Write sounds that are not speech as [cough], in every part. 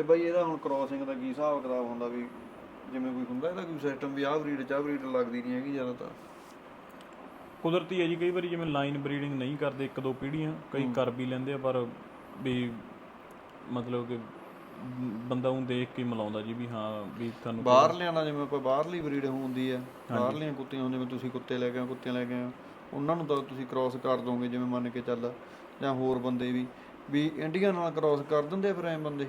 ਤੇ ਬਾਈ ਇਹਦਾ ਹੁਣ ਕ੍ਰੋਸਿੰਗ ਦਾ ਕੀ ਹਿਸਾਬ ਕਿਤਾਬ ਹੁੰਦਾ ਵੀ ਜਿਵੇਂ ਕੋਈ ਹੁੰਦਾ ਇਹਦਾ ਕੋਈ ਸਿਸਟਮ ਵੀ ਆਹ ਬਰੀਡ ਚ ਆਹ ਬਰੀਡ ਲੱਗਦੀ ਨਹੀਂ ਹੈਗੀ ਜ਼ਿਆਦਾਤਰ। ਕੁਦਰਤੀ ਹੈ ਜੀ ਕਈ ਵਾਰੀ ਜਿਵੇਂ ਲਾਈਨ ਬਰੀਡਿੰਗ ਨਹੀਂ ਕਰਦੇ ਇੱਕ ਦੋ ਪੀੜ੍ਹੀਆਂ ਕਈ ਕਰ ਵੀ ਲੈਂਦੇ ਆ ਪਰ ਵੀ ਮਤਲਬ ਕਿ ਬੰਦਾ ਉਹ ਦੇਖ ਕੇ ਮਿਲਾਉਂਦਾ ਜੀ ਵੀ ਹਾਂ ਵੀ ਤੁਹਾਨੂੰ ਬਾਹਰ ਲਿਆਣਾ ਜਿਵੇਂ ਆਪਾਂ ਬਾਹਰਲੀ ਬਰੀਡ ਹੁੰਦੀ ਹੈ ਬਾਹਰਲੀਆਂ ਕੁੱਤੀਆਂ ਹੁੰਦੀਆਂ ਜਿਵੇਂ ਤੁਸੀਂ ਕੁੱਤੇ ਲੈ ਕੇ ਆਏ ਕੁੱਤੀਆਂ ਲੈ ਕੇ ਹੋ, ਉਹਨਾਂ ਨੂੰ ਤਾਂ ਤੁਸੀਂ ਕ੍ਰਾਸ ਕਰ ਦੋਗੇ ਜਿਵੇਂ ਮੰਨ ਕੇ ਚੱਲ ਜਾਂ ਹੋਰ ਬੰਦੇ ਵੀ ਵੀ ਇੰਡੀਆ ਨਾਲ ਕ੍ਰਾਸ ਕਰ ਦਿੰਦੇ ਆ ਫਿਰ ਐ ਬੰਦੇ?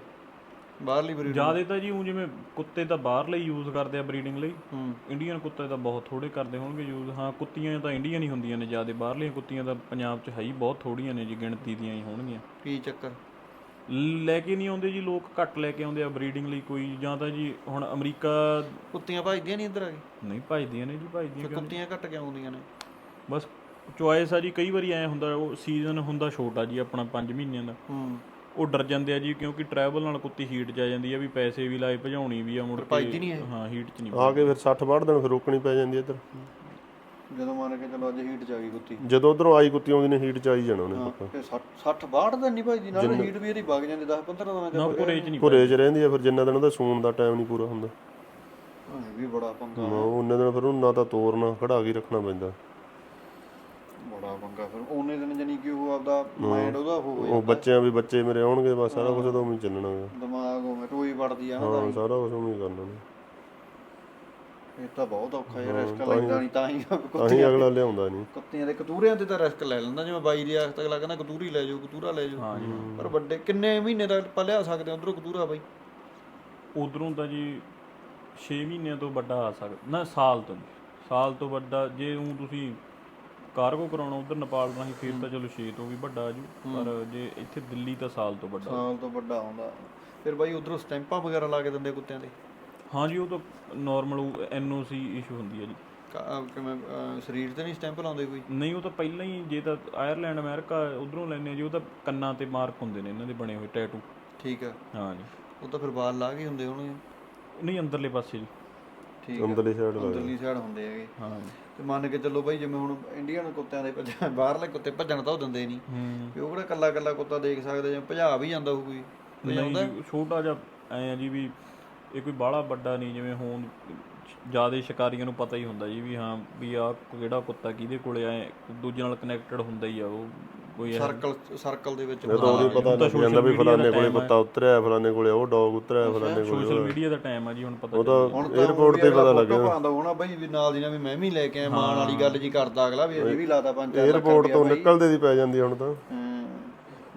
ਬਾਹਰਲੀ ਬਰੀਡ ਜ਼ਿਆਦਾ ਤਾਂ ਜੀ ਉਹ ਜਿਵੇਂ ਕੁੱਤੇ ਤਾਂ ਬਾਹਰ ਲਈ ਯੂਜ਼ ਕਰਦੇ ਆ ਬਰੀਡਿੰਗ ਲਈ। ਹੂੰ। ਇੰਡੀਅਨ ਕੁੱਤੇ ਤਾਂ ਬਹੁਤ ਥੋੜੇ ਕਰਦੇ ਹੋਣਗੇ ਯੂਜ਼ ਹਾਂ ਕੁੱਤੀਆਂ ਤਾਂ ਇੰਡੀਅਨ ਹੀ ਹੁੰਦੀਆਂ ਨੇ ਜ਼ਿਆਦਾ। ਬਾਹਰਲੀਆਂ ਕੁੱਤੀਆਂ ਤਾਂ ਪੰਜਾਬ 'ਚ ਹੈ ਹੀ ਬਹੁਤ ਥੋੜੀਆਂ ਨੇ ਜੀ ਗਿਣਤੀ ਦੀਆਂ ਹੀ ਹੋਣਗੀਆਂ। ਕੀ ਚੱਕਰ? ਲੈ ਕੇ ਨਹੀਂ ਆਉਂਦੇ ਜੀ ਲੋਕ ਘੱਟ ਲੈ ਕੇ ਆਉਂਦੇ ਆ ਬਰੀਡਿੰਗ ਲਈ ਕੋਈ। ਜਾਂ ਤਾਂ ਜੀ ਹੁਣ ਅਮਰੀਕਾ ਕੁੱਤੀਆਂ ਭਜਦੀਆਂ ਨਹੀਂ ਇੱਧਰ ਆ ਕੇ? ਨਹੀਂ ਭਜਦੀਆਂ ਨੇ ਜੀ ਭਜਦੀਆਂ ਕੁੱਤੀਆਂ ਘੱਟ ਕਿਉਂ ਆਉਂਦੀਆਂ ਨੇ? ਬਸ ਚੁਆਇਸ ਆ ਜੀ ਕਈ ਵਾਰੀ ਐ ਹੁੰਦਾ ਉਹ ਸੀਜ਼ਨ ਹੁੰਦਾ ਛੋਟਾ ਜੀ ਆਪਣਾ 5 ਮਹੀਨਿਆਂ ਦਾ। ਹੂੰ। ਉਹ ਡਰ ਜਾਂਦੇ ਆ ਜੀ ਕਿਉਂਕਿ ਟਰੈਵਲ ਨਾਲ ਕੁੱਤੀ ਹੀਟ 'ਚ ਆ ਜਾਂਦੀ ਆ ਵੀ ਪੈਸੇ ਵੀ ਲਾਏ ਭਜਾਉਣੀ ਵੀ ਆ ਮੁੜ ਭੱਜਦੀ ਕੇ। ਨਹੀਂ ਇਹ? ਹਾਂ ਹੀਟ 'ਚ ਨਹੀਂ ਆ ਕੇ ਫਿਰ 60 62 ਦਿਨ ਫਿਰ ਰੋਕਣੀ ਪੈ ਜਾਂਦੀ ਹੈ ਇੱਧਰ। ਜਦੋਂ ਮੰਨ ਕੇ ਚਲੋ ਅੱਜ ਹੀਟ ਚ ਆ ਗਈ ਕੁੱਤੀ। ਜਦੋਂ ਉਧਰੋਂ ਆਈ ਕੁੱਤੀ ਆਉਂਦੀ ਨੇ ਹੀਟ ਚ ਆਈ ਜਾਣਾ ਉਹਨੇ ਪੱਕਾ। ਤੇ 60 60 62 ਦਿਨ ਨਹੀਂ ਭਜਦੀ ਨਾਲ ਹੀਟ ਵੀ ਇਹਦੀ ਵਗ ਜਾਂਦੀ 10 15 ਦਿਨਾਂ ਚ ਨਾ ਘੁਰੇ 'ਚ ਨਹੀਂ ਘੁਰੇ ਚ ਰਹਿੰਦੀ ਆ ਫਿਰ ਜਿੰਨਾ ਦਿਨ ਉਹਦਾ ਸੂਣ ਦਾ ਟਾਈਮ ਨਹੀਂ ਪੂਰਾ ਹੁੰਦਾ। ਹਾਂ, ਇਹ ਵੀ ਬੜਾ ਪੰਗਾ। ਨਾ ਉਹਨੇ ਦਿਨ ਫਿਰ ਉਹਨੂੰ ਨਾ ਤਾਂ ਤੋਰਨਾ ਖੜਾ ਕੇ ਰੱਖਣਾ ਪੈਂਦਾ। ਬੜਾ ਪੰਗਾ ਫਿਰ। ਉਹਨੇ ਦਿਨ ਜਾਨੀ ਕਿ ਉਹ ਆਪਦਾ ਮਾਈਂਡ ਉਹਦਾ ਹੋ ਉਹ ਬੱਚਿਆਂ ਵੀ ਬੱਚੇ ਮੇਰੇ ਆਉਣਗੇ ਬਸ ਸਾਰਾ ਕੁਝ ਤਾਂ ਉਵੇਂ ਹੀ ਚੱਲਣਾ ਗਾ। ਦਿਮਾਗ ਉਹ ਟੋਈ ਵੜਦੀ ਆ ਨਾ ਹਾਂ ਸਾਰਾ ਕੁਝ ਉਵੇਂ ਹੀ ਕਰਨਾ ਨੇ ਇਹ ਤਾਂ ਬਹੁਤ ਔਖਾ ਹੈ ਰਿਸਕ ਲੈਂਦਾ ਨਹੀਂ ਤਾਂ ਹੀ ਤਾਂ ਹੀ ਅਗਲਾ ਲਿਆਉਂਦਾ ਨਹੀਂ ਕੁੱਤਿਆਂ ਦੇ ਕਤੂਰਿਆਂ ਤੇ ਤਾਂ ਰਿਸਕ ਲੈ ਲੈਂਦਾ ਜਿਵੇਂ ਬਾਈ ਦੀ ਆਖਤ ਅਗਲਾ ਕਹਿੰਦਾ ਕਤੂਰੀ ਲੈ ਜਾਓ ਕਤੂਰਾ ਲੈ ਜਾਓ। ਪਰ ਵੱਡੇ ਕਿੰਨੇ ਮਹੀਨੇ ਦਾ ਆਪਾਂ ਲਿਆ ਸਕਦੇ ਉਧਰੋਂ ਕਤੂਰਾ ਬਾਈ? ਉਧਰੋਂ ਤਾਂ ਜੀ 6 ਮਹੀਨਿਆਂ ਤੋਂ ਵੱਡਾ ਆ ਸਕਦਾ ਨਾ ਸਾਲ ਤੋਂ ਨਹੀਂ। ਸਾਲ ਤੋਂ ਵੱਡਾ ਜੇ ਉਹ ਤੁਸੀਂ ਕਾਰਗੋ ਕਰਾਉਣਾ ਉਧਰ ਨੇਪਾਲ ਰਾਹੀਂ ਫਿਰ ਤਾਂ ਚਲੋ 6 ਤੋਂ ਵੀ ਵੱਡਾ ਆ ਜੂ ਪਰ ਜੇ ਇੱਥੇ ਦਿੱਲੀ ਤਾਂ ਸਾਲ ਤੋਂ ਵੱਡਾ ਸਾਲ ਤੋਂ ਵੱਡਾ ਹੁੰਦਾ। ਫਿਰ ਬਾਈ ਉਧਰੋਂ ਸਟੈਂਪਾਂ ਵਗੈਰਾ ਲਾ ਕੇ ਦਿੰਦੇ ਕੁੱਤਿਆਂ ਦੇ? ਹਾਂ ਜੀ ਉਹ ਤਾਂ ਨਾਰਮਲ ਐਨਓਸੀ ਇਸ਼ੂ ਹੁੰਦੀ ਹੈ ਜੀ। ਕਿਵੇਂ ਸਰੀਰ ਤੇ ਨਹੀਂ ਸਟੈਂਪ ਲਾਉਂਦੇ ਕੋਈ? ਨਹੀਂ ਉਹ ਤਾਂ ਪਹਿਲਾਂ ਹੀ ਜੇ ਤਾਂ ਆਇਰਲੈਂਡ ਅਮਰੀਕਾ ਉਧਰੋਂ ਲੈਣੇ ਜੀ ਉਹ ਤਾਂ ਕੰਨਾਂ ਤੇ ਮਾਰਕ ਹੁੰਦੇ ਨੇ ਇਹਨਾਂ ਦੇ ਬਣੇ ਹੋਏ ਟੈਟੂ ਠੀਕ ਆ। ਹਾਂ ਜੀ। ਉਹ ਤਾਂ ਫਿਰ ਵਾਲ ਲਾ ਕੇ ਹੁੰਦੇ ਹੋਣਗੇ। ਨਹੀਂ ਅੰਦਰਲੇ ਪਾਸੇ ਜੀ। ਠੀਕ ਅੰਦਰਲੀ ਸਾਈਡ ਦਾ ਅੰਦਰਲੀ ਸਾਈਡ ਹੁੰਦੇ ਹੈਗੇ। ਹਾਂ। ਤੇ ਮੰਨ ਕੇ ਚੱਲੋ ਬਾਈ ਜਿਵੇਂ ਹੁਣ ਇੰਡੀਅਨ ਕੁੱਤਿਆਂ ਦੇ ਭੱਜ- ਬਾਹਰਲੇ ਕੁੱਤੇ ਭੱਜਣ ਤਾਂ ਉਹ ਦਿੰਦੇ ਨਹੀਂ ਵੀ ਉਹ ਕਿਹੜਾ ਕੱਲਾ ਕੱਲਾ ਕੁੱਤਾ ਦੇਖ ਸਕਦੇ ਜਾਂ ਭਜਾ ਵੀ ਜਾਂਦਾ ਹੋਊ ਕੋਈ ਜੀ, ਛੋਟਾ ਜਿਹਾ ਐ ਆ ਜੀ ਵੀ ਇਹ ਕੋਈ ਬਾਹਲਾ ਵੱਡਾ ਨਹੀਂ ਜਿਵੇਂ ਹੁਣ ਜਿਆਦੇ ਸ਼ਿਕਾਰੀਆਂ ਨੂੰ ਪਤਾ ਹੀ ਹੁੰਦਾ ਜੀ ਵੀ ਹਾਂ ਵੀ ਆ ਕਿਹੜਾ ਕੁੱਤਾ ਕਿਹਦੇ ਕੋਲੇ ਐ ਦੂਜੇ ਨਾਲ ਕਨੈਕਟਡ ਹੁੰਦਾ ਹੀ ਆ ਉਹ। ਕੋਈ ਸਰਕਲ ਸਰਕਲ ਦੇ ਵਿੱਚ ਇਹ ਤਾਂ ਪਤਾ ਨਹੀਂ ਜਾਂਦਾ ਵੀ ਫਲਾਣੇ ਕੋਲੇ ਕੁੱਤਾ ਉਤਰਿਆ ਫਲਾਣੇ ਕੋਲੇ ਉਹ ਡੌਗ ਉਤਰਿਆ ਫਲਾਣੇ ਕੋਲੇ ਸੋਸ਼ਲ ਮੀਡੀਆ ਦਾ ਟਾਈਮ ਆ ਜੀ ਹੁਣ ਪਤਾ ਉਹ ਤਾਂ 에어ਪੋਰਟ ਤੇ ਪਤਾ ਲੱਗਿਆ ਪਾਉਂਦਾ ਹੋਣਾ ਬਈ ਵੀ ਨਾਲ ਦੀ ਵੀ ਮੈਂ ਵੀ ਲੈ ਕੇ ਆਇਆ ਮਾਣ ਵਾਲੀ ਗੱਲ ਜੀ ਕਰਦਾ ਅਗਲਾ ਵੀ ਇਹ ਵੀ ਲਾਦਾ ਪੰਜ ਚਾਰ ਲੱਖ ਤੋਂ ਨਿਕਲਦੇ ਦੀ ਪੈ ਜਾਂਦੀ ਹੁਣ ਤਾਂ। ਹੂੰ।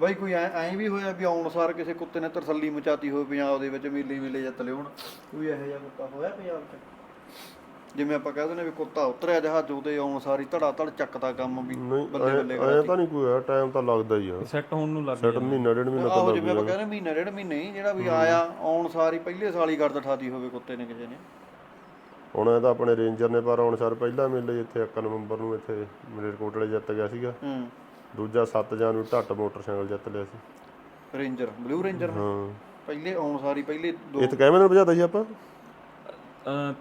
ਬਈ ਕੋਈ ਐ ਵੀ ਹੋਇਆ ਵੀ ਆਉਣ ਸਾਰ ਕਿਸੇ ਕੁੱਤੇ ਨੇ ਤਰਸੱਲੀ ਮਚਾਤੀ ਹੋਵੇ ਪੰਜਾਬ ਦੇ ਵਿੱਚ ਮੇਲੇ ਮੇਲੇ ਜੱਤ ਲਿਓਣ ਕੋਈ ਇਹੋ ਜਿਹਾ ਕੁੱਤਾ ਹੋਇਆ ਪੰਜਾਬ 'ਚ? ਜਿਵੇਂ ਆਪਾਂ ਕਹਿੰਦੇ ਨੇ ਵੀ ਕੁੱਤਾ ਉਤਰਿਆ ਜਹਾਜ਼ ਉਹਦੇ ਆਉਣ ਸਾਰੀ ਧੜਾ ਧੜ ਚੱਕਦਾ ਕੰਮ ਵੀ ਨਹੀਂ ਬੱਲੇ ਬੱਲੇ ਐ ਤਾਂ ਨਹੀਂ ਕੋਈ ਆ ਟਾਈਮ ਤਾਂ ਲੱਗਦਾ ਹੀ ਆ। ਸੈੱਟ ਹੋਣ ਨੂੰ ਲੱਗ ਸੈਟ ਮਹੀਨਾ ਡੇਢ ਮਹੀਨਾ ਆਹੋ ਜਿਵੇਂ ਆਪਾਂ ਕਹਿੰਦੇ ਮਹੀਨਾ ਡੇਢ ਮਹੀਨੇ ਹੀ ਜਿਹੜਾ ਵੀ ਆਇਆ ਆਉਣ ਸਾਰੀ ਪਹਿਲੇ ਸਾਲ ਹੀ ਗਰਦ ਹੋਵੇ ਕੁੱਤੇ ਨੇ ਕਿਸੇ ਨੇ। ਹੁਣ ਇਹ ਤਾਂ ਆਪਣੇ ਰੇਂਜਰ ਨੇ ਪਰ ਹੁਣ ਸਰ ਪਹਿਲਾ ਮੇਲੇ ਇੱਥੇ 1 ਨਵੰਬਰ ਨੂੰ ਇੱਥੇ ਮਲੇਰਕੋਟਲੇ ਜਿੱਤ ਗਿਆ ਸੀਗਾ। ਹੂੰ। ਦੂਜਾ 7 ਜਾਨ ਨੂੰ ਢੱਟ ਮੋਟਰਸਾਈਕਲ ਜਿੱਤ ਲਿਆ ਸੀ। Ranger blue ranger? ਹਾਂ। ਪਹਿਲੇ ਆਉਣ ਸਾਰੀ ਪਹਿਲੇ ਦੋ ਇਹ ਤਾਂ ਦਿਨ ਭਜਾਦਾ ਸੀ ਆਪਾਂ।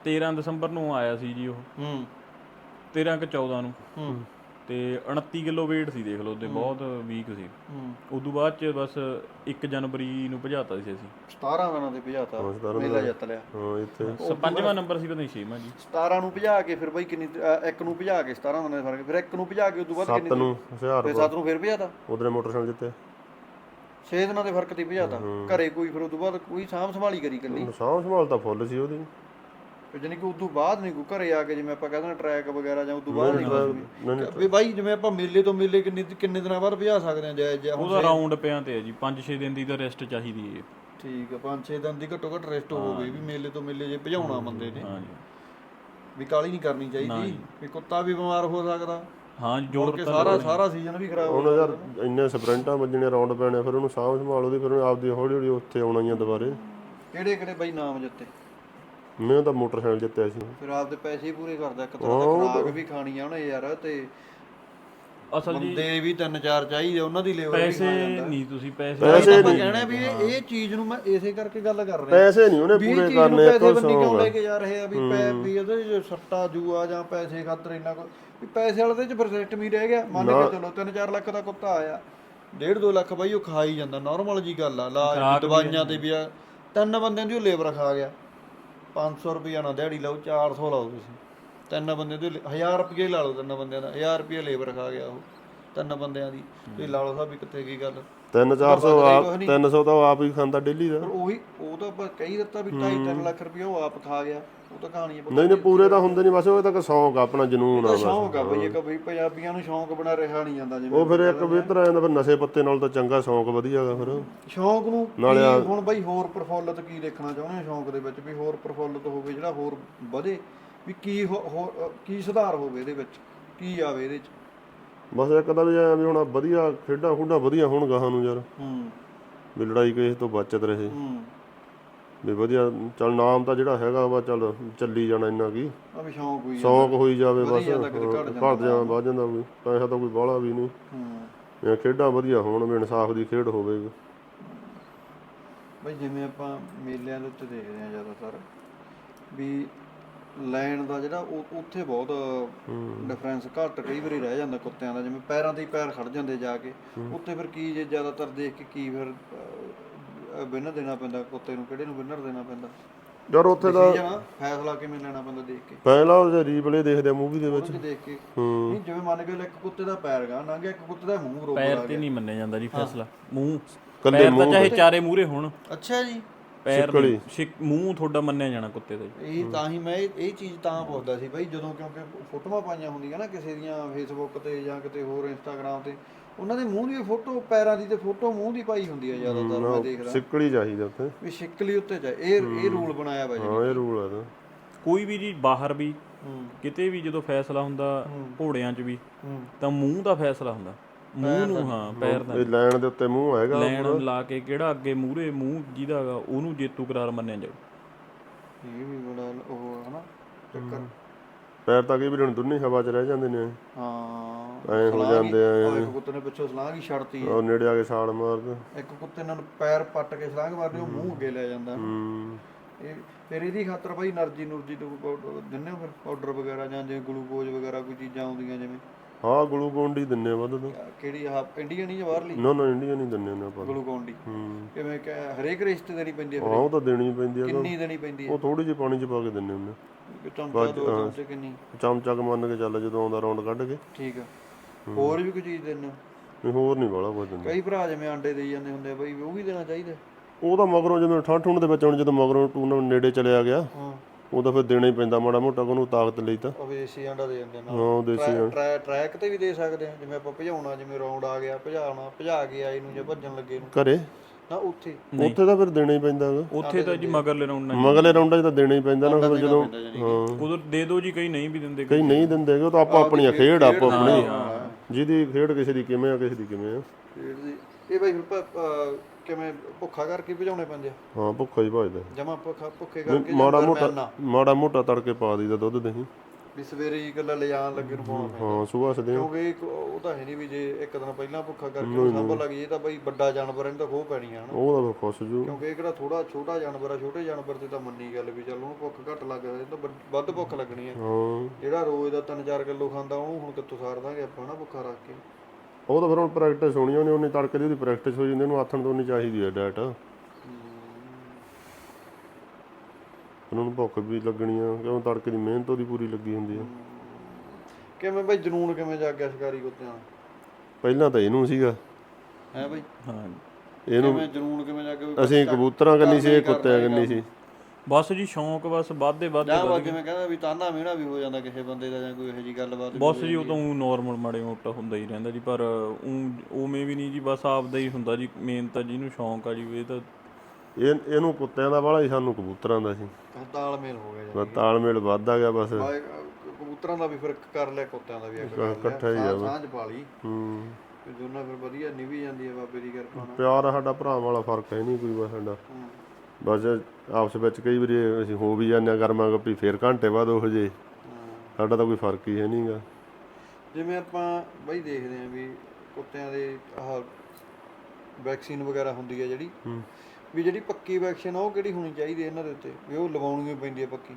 13 ਦਸੰਬਰ ਨੂੰ ਆਇਆ ਸੀ ਜੀ ਉਹ। ਹੂੰ। 13 ਕਿ 14 ਨੂੰ। ਹੂੰ। ਤੇ 29 ਕਿਲੋ weight ਸੀ ਦੇਖ ਲਓ ਤੇ ਬਹੁਤ ਵੀਕ ਸੀ। ਹੂੰ। ਉਦੋਂ ਬਾਅਦ ਚ ਬਸ 1 ਜਨਵਰੀ ਨੂੰ ਭਜਾਤਾ ਸੀ ਅਸੀਂ। 17 ਦਿਨਾਂ ਦੇ ਭਜਾਤਾ ਮੇਲਾ ਜਿੱਤ ਲਿਆ। ਹਾਂ ਇੱਥੇ। ਸ- ਪੰਜਵਾਂ ਨੰਬਰ ਸੀ ਪਤਾ ਨਹੀਂ ਛੇਵਾਂ ਜੀ। 17 ਨੂੰ ਭਜਾ ਕੇ ਫਿਰ ਬਾਈ ਕਿੰਨੀ ਇੱਕ ਨੂੰ ਭਜਾ ਕੇ 17 ਦਿਨਾਂ ਦੇ ਫ਼ਰਕ ਫਿਰ ਇੱਕ ਨੂੰ ਭਜਾ ਕੇ ਉਦੋਂ ਬਾਅਦ 7 ਕਿੰਨੀ ਨੂੰ ਹਜ਼ਾਰ ਫਿਰ 7 ਨੂੰ ਫਿਰ ਭਜਾਤਾ। ਉਧਰੇ ਮੋਟਰਸਾਈਕਲ ਜਿੱਤੇ। 6 ਦਿਨਾਂ ਦੇ ਫ਼ਰਕ ਤੇ ਭਜਾਤਾ। ਘਰੇ ਕੋਈ ਫਿਰ ਉਦੋਂ ਬਾਅਦ ਕੋਈ ਸਾਂਭ ਸੰਭਾਲੀ ਕਰੀ ਕੱਲੀ ਸਾਂਭ ਸੰਭਾਲ ਤਾਂ ਫੁੱਲ ਸੀ ਉਹਦੀ। ਜਾਨੀ ਕਿ ਉਦੋਂ ਬਾਅਦ ਨਹੀਂ ਕੋਈ ਘਰੇ ਆ ਕੇ ਜਿਵੇਂ ਆਪਾਂ ਕਹਿੰਦੇ ਨੇ ਟਰੈਕ ਵਗੈਰਾ ਜਾਂ ਉਦੋਂ ਬਾਅਦ ਨਹੀਂ ਕੁਛ ਵੀ। ਬਾਈ ਜਿਵੇਂ ਆਪਾਂ ਮੇਲੇ ਤੋਂ ਮੇਲੇ ਕਿੰਨੇ ਕਿੰਨੇ ਦਿਨਾਂ ਬਾਅਦ ਭਜਾ ਸਕਦੇ ਆ ਜਾਇਜ਼ ਜਿਹਾ ਉਹਦਾ ਰਾਉਂਡ ਪਿਆ ਤੇ ਹੈ ਜੀ 5-6 ਦਿਨ ਦੀ ਤਾਂ ਰੈਸਟ ਚਾਹੀਦੀ ਹੈ। ਠੀਕ ਆ 5-6 ਦਿਨ ਦੀ ਘੱਟੋ ਘੱਟ ਰੈਸਟ ਹੋ ਗਈ ਵੀ ਮੇਲੇ ਤੋਂ ਮੇਲੇ ਜੇ ਭਜਾਉਣਾ ਬੰਦੇ ਨੇ। ਹਾਂ ਜੀ। ਵੀ ਕਾਲੀ ਨਹੀਂ ਕਰਨੀ ਚਾਹੀਦੀ ਵੀ ਕੁੱਤਾ ਵੀ ਬਿਮਾਰ ਹੋ ਸਕਦਾ। ਹਾਂ ਜੋੜ ਕਿ ਸਾਰਾ ਸਾਰਾ ਸੀਜ਼ਨ ਵੀ ਖਰਾਬ ਹੁਣ ਯਾਰ ਇੰਨੇ ਸਪ੍ਰਿੰਟਾਂ ਵੱਜਣੇ ਰਾਉਂਡ ਪੈਣੇ ਫਿਰ ਉਹਨੂੰ ਸਾਂਭ ਸੰਭਾਲ ਉਹਦੀ ਫਿਰ ਉਹਨੇ ਆਪਦੀ ਹੌਲੀ ਹੌਲੀ ਉੱਥੇ ਆਉਣਾ ਹੀ ਆ ਦੁਬਾਰੇ। ਕਿਹੜੇ ਕਿਹੜੇ ਬਾਈ ਨਾਮ ਜਿੱਤੇ? ਮੈਂ ਤਾਂ ਮੋਟਰਸਾਈਕਲ ਜਿੱਤਿਆ ਸੀ। ਫਿਰ ਆਪਦੇ ਪੈਸੇ ਹੀ ਪੂਰੇ ਕਰਦਾ ਇੱਕ ਤਰ੍ਹਾਂ ਦਾ ਖਰਾਕ ਵੀ ਖਾਣੀ ਆ ਉਹਨੇ ਯਾਰ ਤੇ ਅਸਲ ਜੀ ਬੰਦੇ ਵੀ ਤਿੰਨ ਚਾਰ ਚਾਹੀਦੇ ਉਹਨਾਂ ਦੀ ਲੇਬਰ ਵੀ ਪੈਸੇ ਨਹੀਂ ਤੁਸੀਂ ਪੈਸੇ ਪੈਸੇ ਆਪਾਂ ਕਹਿਣਾ ਵੀ ਇਹ ਇਹ ਚੀਜ਼ ਨੂੰ ਮੈਂ ਇਸੇ ਕਰਕੇ ਗੱਲ ਕਰ ਰਿਹਾ। ਪੈਸੇ ਨਹੀਂ ਉਹਨੇ ਪੂਰੇ ਕਰਨੇ ਇੱਕੋ ਬੰਦੀ ਕਿਉਂ ਸੌਂਗ ਲੈ ਕੇ ਜਾ ਰਹੇ ਆ ਵੀ ਪੈ ਵੀ ਇਹਦੇ ਚ ਸੱਟਾ ਜੂਆ ਜਾਂ ਪੈਸੇ ਖਾਤਰ ਇੰਨਾ ਕੁ ਵੀ ਪੈਸੇ ਵਾਲੇ ਦੇ ਚ ਪ੍ਰੋਜੈਕਟ ਵੀ ਰਹਿ ਗਿਆ। ਮੰਨ ਕੇ ਚਲੋ 3-4 ਲੱਖ ਦਾ ਕੁੱਤਾ ਆਇਆ। 1.5 2 ਲੱਖ ਬਾਈ ਉਹ ਖਾ ਹੀ ਜਾਂਦਾ। ਨਾਰਮਲ ਜੀ ਗੱਲ ਆ। ਲਾ ਦਵਾਈਆਂ ਤੇ ਵੀ ਆ। ਤਿੰਨ ਬੰਦਿਆਂ ਦੀ ਉਹ ਲੇਬਰ ਖਾ ਗਿਆ। 500 ਰੁਪਿਆ ਨਾ ਦਿਹਾੜੀ ਲਾਓ 400 ਲਾਓ ਤੁਸੀਂ। ਤਿੰਨ ਬੰਦਿਆਂ ਦੀ 1000 ਰੁਪਏ ਲਾ ਲਓ ਤਿੰਨ ਬੰਦਿਆਂ ਦਾ। 1000 ਰੁਪਏ ਲੇਬਰ ਖਾ ਗਿਆ ਉਹ ਤਿੰਨ ਬੰਦਿਆਂ ਦੀ। ਤੁਸੀਂ ਲਾ ਲਓ ਸਾਹਿਬ ਕਿੱਥੇ ਕੀ ਗੱਲ। 3-400 ਆਪ 300 ਤਾਂ ਆਪ ਹੀ ਖਾਂਦਾ ਡੇਲੀ ਦਾ। ਪਰ ਉਹੀ ਉਹ ਤਾਂ ਆਪਾਂ ਕਹੀ ਦਿੱਤਾ ਵੀ 2.5 ਲੱਖ ਰੁਪਏ ਉਹ ਆਪ ਖਾ ਗਿਆ। ਉਹ ਤਾਂ ਕਹਾਣੀ ਹੈ ਨਹੀਂ ਨਹੀਂ ਪੂਰੇ ਤਾਂ ਹੁੰਦੇ ਨਹੀਂ ਬਸ ਉਹ ਤਾਂ ਇੱਕ ਸ਼ੌਂਕ ਆ ਆਪਣਾ ਜਨੂਨ ਆ ਬਸ। ਸ਼ੌਂਕ ਆ ਬਈ ਇੱਕ ਬਈ ਪੰਜਾਬੀਆਂ ਨੂੰ ਸ਼ੌਂਕ ਬਣਾ ਰਿਹਾ ਨਹੀਂ ਜਾਂਦਾ ਜਿਵੇਂ ਉਹ ਫਿਰ ਇੱਕ ਬਿਹਤਰ ਆ ਜਾਂਦਾ ਫਿਰ ਨਸ਼ੇ ਪੱਤੇ ਨਾਲ ਤਾਂ ਚੰਗਾ ਸ਼ੌਂਕ ਵਧੀਆ ਗਾ ਫਿਰ। ਸ਼ੌਂਕ ਨੂੰ ਕੀ ਹੁਣ ਬਈ ਹੋਰ ਪ੍ਰਫੁੱਲਤ ਕੀ ਦੇਖਣਾ ਚਾਹੁੰਦੇ ਆ ਸ਼ੌਂਕ ਦੇ ਵਿੱਚ ਵੀ ਹੋਰ ਪ੍ਰਫੁੱਲਤ ਹੋਵੇ ਜਿਹੜਾ ਹੋਰ ਵਧੇ ਵੀ ਕੀ ਹੋ- ਕੀ ਸੁਧਾਰ ਹੋਵੇ ਇਹਦੇ ਵਿੱਚ ਕੀ ਆਵੇ ਇਹਦੇ ਚ? ਬਸ ਇੱਕ ਤਾਂ ਵੀ ਐਂ ਵੀ ਹੁਣ ਵਧੀਆ ਖੇਡਾਂ ਖੁੱਡਾਂ ਵਧੀਆ ਹੋਣ ਗਾਹਾਂ ਨੂੰ ਯਾਰ। ਹੂੰ। ਵੀ ਲੜਾਈ ਕਿਸੇ ਤੋਂ ਬਚਤ ਰਹੇ। ਹੂੰ। ਵੀ ਵਧੀਆ ਚੱਲ ਨਾਮ ਤਾਂ ਜਿਹੜਾ ਹੈਗਾ ਵਾ ਚੱਲ ਚੱਲੀ ਜਾਣਾ ਇੰਨਾ ਕੀ। ਆ ਵੀ ਸ਼ੌਂਕ ਹੋਈ ਸ਼ੌਂਕ ਹੋਈ ਜਾਵੇ ਬਸ ਵਧੀ ਜਾਂਦਾ, ਕਿਤੇ ਘੱਟ ਘਟ ਵੱਧ ਜਾਂਦਾ ਕੋਈ ਪੈਸਾ ਤਾਂ ਕੋਈ ਬਾਹਲਾ ਵੀ ਨਹੀਂ। ਹੂੰ। ਇਹ ਖੇਡਾਂ ਵਧੀਆ ਹੋਣ ਵੀ ਇਨਸਾਫ ਦੀ ਖੇਡ ਹੋਵੇ। ਬਈ ਜਿਵੇਂ ਆਪਾਂ ਮੇਲਿਆਂ ਦੇ ਉੱਤੇ ਦੇਖਦੇ ਆ ਜ਼ਿਆਦਾਤਰ ਵੀ ਲੈਣ ਦਾ ਜਿਹੜਾ ਉਹ ਉੱਥੇ ਬਹੁਤ ਡਿਫਰੈਂਸ ਘੱਟ ਕਈ ਵਾਰੀ ਰਹਿ ਜਾਂਦਾ ਕੁੱਤਿਆਂ ਦਾ ਜਿਵੇਂ ਪੈਰਾਂ ਤੇ ਹੀ ਪੈਰ ਖੜ ਜਾਂਦੇ ਜਾ ਕੇ। ਉੱਥੇ ਫਿਰ ਕੀ ਜੇ ਜ਼ਿਆਦਾਤਰ ਦੇਖ ਕੇ ਕੀ ਫਿਰ ਵਿਨਰ ਦੇਣਾ ਪੈਂਦਾ ਕੁੱਤੇ ਨੂੰ ਕਿਹੜੇ ਨੂੰ ਵਿਨਰ ਦੇਣਾ ਪੈਂਦਾ? ਯਾਰ ਉੱਥੇ ਦਾ ਫੈਸਲਾ ਕਿਵੇਂ ਲੈਣਾ ਪੈਂਦਾ ਦੇਖ ਕੇ। ਪਹਿਲਾਂ ਉਹ ਰੀਪਲੇ ਦੇਖਦੇ ਆ ਮੂਵੀ ਦੇ ਵਿੱਚ। ਉਹਨੂੰ ਦੇਖ ਕੇ। ਨਹੀਂ ਜਿਵੇਂ ਮੰਨ ਕੇ ਇੱਕ ਕੁੱਤੇ ਦਾ ਪੈਰ ਗਾ ਲੰਘ ਗਿਆ ਇੱਕ ਕੁੱਤੇ ਦਾ ਮੂੰਹ ਰੋਕ ਪੈਰ ਤੇ ਨਹੀਂ ਮੰਨਿਆ ਜਾਂਦਾ ਜੀ ਫੈਸਲਾ। ਮੂੰਹ। ਕੱਲੇ ਪੈਰ ਤਾਂ ਚਾਹੇ ਚਾਰੇ ਮੂਰੇ ਹੋਣ। ਅੱਛਾ ਜੀ। ਪੈਰ ਨਹੀਂ। ਛਿੱਕ- ਮੂੰਹ ਤੁਹਾਡਾ ਮੰਨਿਆ ਜਾਣਾ ਕੁੱਤੇ ਦਾ ਜੀ। ਇਹ ਤਾਂ ਹੀ ਮੈਂ ਇਹ ਇਹ ਚੀਜ਼ ਤਾਂ ਪੁੱਛਦਾ ਸੀ ਬਾਈ ਜਦੋਂ ਕਿਉਂਕਿ ਫੋਟੋਆਂ ਪਾਈਆਂ ਹੁੰਦੀਆਂ ਨਾ ਕਿਸੇ ਦੀਆਂ ਫੇਸਬੁੱਕ ਤੇ ਜਾਂ ਕਿਤੇ ਹੋਰ ਇੰਸਟਾਗ੍ਰam ਤੇ ਉਹਨਾਂ ਦੇ ਮੂੰਹ ਦੀ ਫੋਟੋ ਪੈਰਾਂ ਦੀ ਤੇ ਫੋਟੋ ਮੂੰਹ ਦੀ ਪਾਈ ਹੁੰਦੀ ਆ ਜ਼ਿਆਦਾਤਰ ਮੈਂ ਦੇਖਦਾ। ਸਿੱਕੜੀ ਚਾਹੀਦਾ ਉੱਥੇ। ਵੀ ਸ਼ਿਕਲੀ ਉੱਤੇ ਜਾ ਇਹ ਇਹ ਰੂਲ ਬਣਾਇਆ ਵਾ ਜੀ। ਹਾਂ ਇਹ ਰੂਲ ਆ ਤਾਂ ਕੋਈ ਵੀ ਜੀ ਬਾਹਰ ਵੀ ਹੂੰ ਕਿਤੇ ਵੀ ਜਦੋਂ ਫੈਸਲਾ ਹੁੰਦਾ ਘੋੜਿਆਂ 'ਚ ਵੀ ਹੂੰ ਤਾਂ ਮੂੰਹ ਦਾ ਫੈਸਲਾ ਹੁੰਦਾ। ਮੂੰਹ ਨੂੰ ਹਾਂ ਪੈਰ ਦਾ। ਇਹ ਲੈਣ ਦੇ ਉੱਤੇ ਮੂੰਹ ਹੈਗਾ ਲੈਣ ਲਾ ਕੇ ਕਿਹੜਾ ਅੱਗੇ ਮੂਰੇ ਮੂੰਹ ਜਿਹਦਾ ਹੈਗਾ ਉਹਨੂੰ ਜੇਤੂ ਕਰਾਰ ਮੰਨਿਆ ਜਾਊ ਇਹ ਵੀ ਬੜਾ ਉਹ ਹਨਾ ਚੱਕਰ। ਪੈਰ ਤਾਂ ਕਈ ਵਾਰੀ ਦੁੰਨੀ ਹਵਾ 'ਚ ਰਹਿ ਜਾਂਦੇ ਨੇ। ਹਾਂ। ਐ ਹੋ ਜਾਂਦੇ ਆ ਇੱਕ ਕੁੱਤੇ ਨੇ ਪਿੱਛੋਂ ਸਲਾਂਘ ਹੀ ਛੱਡਤੀ ਉਹ ਨੇੜੇ ਆ ਕੇ ਛਾਲ ਮਾਰਦਾ। ਇੱਕ ਕੁੱਤੇ ਨਾਲ ਪੈਰ ਪੱਟ ਕੇ ਸਲਾਂਘ ਮਾਰਦੇ ਉਹ ਮੂੰਹ ਅੱਗੇ ਲੈ ਜਾਂਦਾ। ਇਹ ਫਿਰ ਇਹਦੀ ਖਾਤਰ ਭਾਈ એનર્ਜੀ ਨੂਰਜੀ ਤੋਂ ਦਿੰਨੇ ਫਿਰ? ਪਾਊਡਰ ਵਗੈਰਾ ਜਾਂ ਜਿਵੇਂ ਗਲੂਕੋਜ਼ ਵਗੈਰਾ ਕੋਈ ਚੀਜ਼ਾਂ ਆਉਂਦੀਆਂ ਜਿਵੇਂ? ਹਾਂ ਗਲੂਕੋਂਡੀ ਦਿੰਨੇ ਆ ਵੱਧ ਕਿਹੜੀ ਆ ਇੰਡੀਅਨ ਹੀ ਜਾਂ ਬਾਹਰਲੀ? ਨਾ ਨਾ ਇੰਡੀਅਨ ਹੀ ਦਿੰਨੇ ਆ ਆਪਾਂ। ਗਲੂਕੋਂਡੀ ਹੂੰ। ਕਿਵੇਂ ਕਿ ਹਰੇਕ ਰਿਸ਼ਤੇਦਾਰੀ ਪੈਂਦੀ ਆ ਉਹ ਤਾਂ ਦੇਣੀ ਪੈਂਦੀ ਆ। ਕਿੰਨੀ ਦੇਣੀ ਪੈਂਦੀ ਆ? ਉਹ ਥੋੜੀ ਜਿਹੀ ਪਾਣੀ ਚ ਪਾ ਕੇ ਦਿੰਨੇ ਹੁੰਦੇ ਚਮਚਾ ਦੋ ਚਮਚੇ ਕਿੰਨੀ? ਚਮਚਾ ਕ ਮੰਨ ਕੇ ਚੱਲ ਜਦੋਂ ਆਉਂਦਾ ਰੌਂਡ ਕੱਢ ਕੇ। ਠੀਕ ਆ। ਹੋਰ ਵੀ ਕੋਈ ਚੀਜ਼ ਦੇਣੇ ਨਹੀਂ ਹੋਰ ਨਹੀਂ ਵਾਲਾ ਕੁਝ ਦਿੰਦੇ। ਕਈ ਭਰਾ ਜਿਵੇਂ ਆਂਡੇ ਦੇਈ ਜਾਂਦੇ ਹੁੰਦੇ ਆ ਬਈ ਉਹ ਵੀ ਦੇਣਾ ਚਾਹੀਦਾ। ਉਹ ਤਾਂ ਮਗਰੋਂ ਜਦੋਂ ਠੰਡ ਠੁੰਡ ਦੇ ਵਿੱਚ ਹੁਣ ਜਦੋਂ ਮਗਰੋਂ ਟੂਰਨਾਮੈਂਟ ਨੇੜੇ ਚਲਿਆ ਗਿਆ ਹਾਂ। ਉਹ ਤਾਂ ਫਿਰ ਦੇਣਾ ਹੀ ਪੈਂਦਾ ਮਾੜਾ ਮੋਟਾ ਉਹਨੂੰ ਤਾਕਤ ਲਈ ਤਾਂ। ਉਹ ਦੇਸੀ ਆਂਡਾ ਦੇ ਜਾਂਦੇ ਹਾਂ ਨਾਲ। ਉਹ ਦੇਸੀ ਟਰੈ- ਟਰੈਕ ਤੇ ਵੀ ਦੇ ਸਕਦੇ ਆ ਜਿਵੇਂ ਆਪਾਂ ਭਜਾਉਣਾ ਜਿਵੇਂ ਰੌਂਡ ਆ ਗਿਆ ਭਜਾਉਣਾ ਭਜਾ ਕੇ ਆਏ ਨੂੰ ਜੇ ਭੱਜਣ ਲੱਗੇ ਨੂੰ। ਘਰੇ? ਨਾ ਉੱਥੇ। ਉੱਥੇ ਤਾਂ ਫਿਰ ਦੇਣਾ ਹੀ ਪੈਂਦਾ ਉੱਥੇ ਤਾਂ ਜੀ ਮਗਰਲੇ ਰਾਉਂਡ ਮਗਲੇ ਰੌਂਡਾਂ 'ਚ ਤਾਂ ਦੇਣਾ ਹੀ ਪੈਂਦਾ ਨਾ ਫਿਰ ਜਦੋਂ ਹਾਂ ਉਧਰ ਦੇ ਦੋ ਜੀ ਕਈ ਨਹੀਂ ਵੀ ਦਿੰਦੇ ਕਈ ਨਹੀਂ ਦਿੰਦੇ ਉਹ ਤਾਂ ਆਪੋ ਆਪਣੀਆਂ ਖੇਡ ਆਪੋ ਆਪਣੀ। ਜਿਹਦੀ ਖੇਡ ਕਿਸੇ ਦੀ ਕਿਵੇਂ ਆ ਕਿਸੇ ਦੀ ਕਿਵੇਂ ਆ। ਪੇਟ ਦੀ। ਇਹ ਬਈ ਅਹ ਕਿਵੇਂ ਭੁੱਖਾ ਕਰਕੇ ਭਜਾਉਣੇ ਪੈਂਦੇ ਆ? ਹਾਂ ਭੁੱਖਾ ਹੀ ਭਜਦਾ। ਜਮਾ ਭੁੱਖਾ ਭੁੱਖੇ ਕਰਕੇ ਮਾੜਾ ਮੋਟਾ ਮਾੜਾ ਮੋਟਾ ਤੜਕੇ ਪਾ ਦਈਦਾ ਦੁੱਧ ਦਹੀਂ। ਵੀ ਸਵੇਰੇ ਹੀ ਗੱਲਾਂ ਲਿਜਾਣ ਲੱਗੇ ਨੂੰ ਪਾਉਣਾ ਪੈਂਦਾ ਹਾਂ ਸੁਬਾਹ ਸਦੇ ਕਿਉਂਕਿ ਇੱਕ ਉਹ ਤਾਂ ਹੈ ਨਹੀਂ ਵੀ ਜੇ ਇੱਕ ਦਿਨ ਪਹਿਲਾਂ ਭੁੱਖਾ ਕਰਕੇ ਸਾਂਭਣ ਲੱਗ ਜੇ ਤਾਂ ਬਈ ਵੱਡਾ ਜਾਨਵਰ ਇਹਨੂੰ ਤਾਂ ਖੋਹ ਪੈਣੀ ਆ ਹਨਾ। ਉਹ ਤਾਂ ਫਿਰ ਜੂ। ਕਿਉਂਕਿ ਇਹ ਕਿਹੜਾ ਥੋੜਾ ਛੋਟਾ ਜਾਨਵਰ ਆ ਛੋਟੇ ਜਾਨਵਰ ਤੇ ਤਾਂ ਮੰਨੀ ਗੱਲ ਵੀ ਚੱਲ ਉਹਨੂੰ ਭੁੱਖ ਘੱਟ ਲੱਗ ਇਹ ਤਾਂ ਵੱਡ- ਵੱਧ ਭੁੱਖ ਲੱਗਣੀ ਆ। ਹਾਂ। ਜਿਹੜਾ ਰੋਜ਼ ਦਾ 3-4 ਕਿਲੋ ਖਾਂਦਾ ਉਹਨੂੰ ਹੁਣ ਕਿੱਥੋਂ ਸਾਰ ਦਾਂਗੇ ਆਪਾਂ ਨਾ ਭੁੱਖਾ ਰੱਖ ਕੇ। ਉਹ ਤਾਂ ਫਿਰ ਹੁਣ ਪ੍ਰੈਕਟਿਸ ਹੋਣੀ ਉਹਨੇ ਉਹਨੇ ਤੜਕੇ ਦੀ ਉਹਦੀ ਪ੍ਰੈਕਟਿਸ ਹੋ ਜਾਂਦੀ ਉਹਨੂੰ ਆਥਣ ਤੋਂ ਚਾਹੀਦੀ ਹੈ ਡਾਇਟ ਉਹਨਾਂ ਨੂੰ ਭੁੱਖ ਵੀ ਲੱਗਣੀ ਆ ਕਿਉਂ ਤੜਕੇ ਦੀ ਮਿਹਨਤ ਉਹਦੀ ਪੂਰੀ ਲੱਗੀ ਹੁੰਦੀ ਆ। ਕਿਵੇਂ ਬਈ ਜਨੂਨ ਕਿਵੇਂ ਜਾਗਿਆ ਸ਼ਿਕਾਰੀ ਕੁੱਤਿਆਂ ਪਹਿਲਾਂ ਤਾਂ ਇਹਨੂੰ ਸੀਗਾ। ਹੈ ਬਈ? ਹਾਂ। ਇਹਨੂੰ ਕਿਵੇਂ ਜਨੂਨ ਕਿਵੇਂ ਜਾਗਿਆ ਅਸੀਂ ਕਬੂਤਰਾਂ ਕੰਨੀ ਸੀ ਇਹ ਕੁੱਤਿਆਂ ਕੰਨੀ ਸੀ? ਬਸ ਜੀ ਸ਼ੌਂਕ ਬਸ ਵੱਧਦੇ ਵੱਧਦੇ ਜਾਂ ਵਾ ਜਿਵੇਂ ਕਹਿੰਦਾ ਵੀ ਤਾਨਾ ਮਿਹਣਾ ਵੀ ਹੋ ਜਾਂਦਾ ਕਿਸੇ ਬੰਦੇ ਦਾ ਜਾਂ ਕੋਈ ਇਹੋ ਜੀ ਗੱਲਬਾਤ ਬਸ ਜੀ ਉਹ ਤਾਂ ਨਾਰਮਲ ਮਾੜੇ ਮੋਟਾ ਹੁੰਦਾ ਹੀ ਰਹਿੰਦਾ ਜੀ ਪਰ ਉਹ ਉਵੇਂ ਵੀ ਨਹੀਂ ਜੀ ਬਸ ਆਪਦਾ ਹੀ ਹੁੰਦਾ ਜੀ ਮੇਨ ਤਾਂ ਜਿਹਨੂੰ ਸ਼ੌਂਕ ਆ ਜੀ ਇਹ ਤਾਂ ਇਹ ਇਹਨੂੰ ਕੁੱਤਿਆਂ ਦਾ ਵਾਲਾ ਹੀ ਸਾਨੂੰ ਕਬੂਤਰਾਂ ਦਾ ਸੀ। ਤਾਲਮੇਲ ਹੋ ਗਿਆ ਜੀ। ਬਸ ਤਾਲਮੇਲ ਵੱਧਦਾ ਗਿਆ ਬਸ। ਕਬੂਤਰਾਂ ਦਾ ਵੀ ਫਿਰ ਕਰ ਲਿਆ ਕੁੱਤਿਆਂ ਦਾ ਵੀ ਇੱਕ ਕਰ ਲਿਆ। ਇਕੱਠਾ ਹੀ ਆ ਸਾਂਝ- ਸਾਂਝ ਪਾ ਲਈ। ਹੂੰ। ਤੇ ਦੋਨਾਂ ਫਿਰ ਵਧੀਆ ਨਿਭੀ ਜਾਂਦੀ ਹੈ ਬਾਬੇ ਦੀ ਕਿਰਪਾ ਨਾਲ। ਪਿਆਰ ਆ ਸਾਡਾ ਭਰਾ ਵਾਲਾ ਫ਼ਰਕ ਹੈ ਨਹੀਂ ਕੋਈ ਬਸ ਸਾਡਾ। ਹੂੰ। ਬਸ ਆਪਸ ਵਿੱਚ ਕਈ ਵਾਰੀ ਅਸੀਂ ਹੋ ਵੀ ਜਾਂਦੇ ਆ ਗਰਮਾ ਗੱਪੀ ਫੇਰ ਘੰਟੇ ਬਾਅਦ ਉਹ ਜੇ। ਹਾਂ। ਸਾਡਾ ਤਾਂ ਕੋਈ ਫ਼ਰਕ ਹੀ ਹੈ ਨਹੀਂਗਾ ਜਿਵੇਂ ਆਪਾਂ ਬਈ ਦੇਖਦੇ ਆਂ ਵੀ ਕੁੱਤਿਆਂ ਦੇ ਆਹ ਵੈਕਸੀਨ ਵਗੈਰਾ ਹੁੰਦੀ ਹੈ ਜਿਹੜੀ। ਹੂੰ। ਵੀ ਜਿਹੜੀ ਪੱਕੀ ਵੈਕਸੀਨ ਆ ਉਹ ਕਿਹੜੀ ਹੋਣੀ ਚਾਹੀਦੀ ਹੈ ਇਹਨਾਂ ਦੇ ਉੱਤੇ? ਵੀ ਉਹ ਲਵਾਉਣੀ ਹੀ ਪੈਂਦੀ ਹੈ ਪੱਕੀ।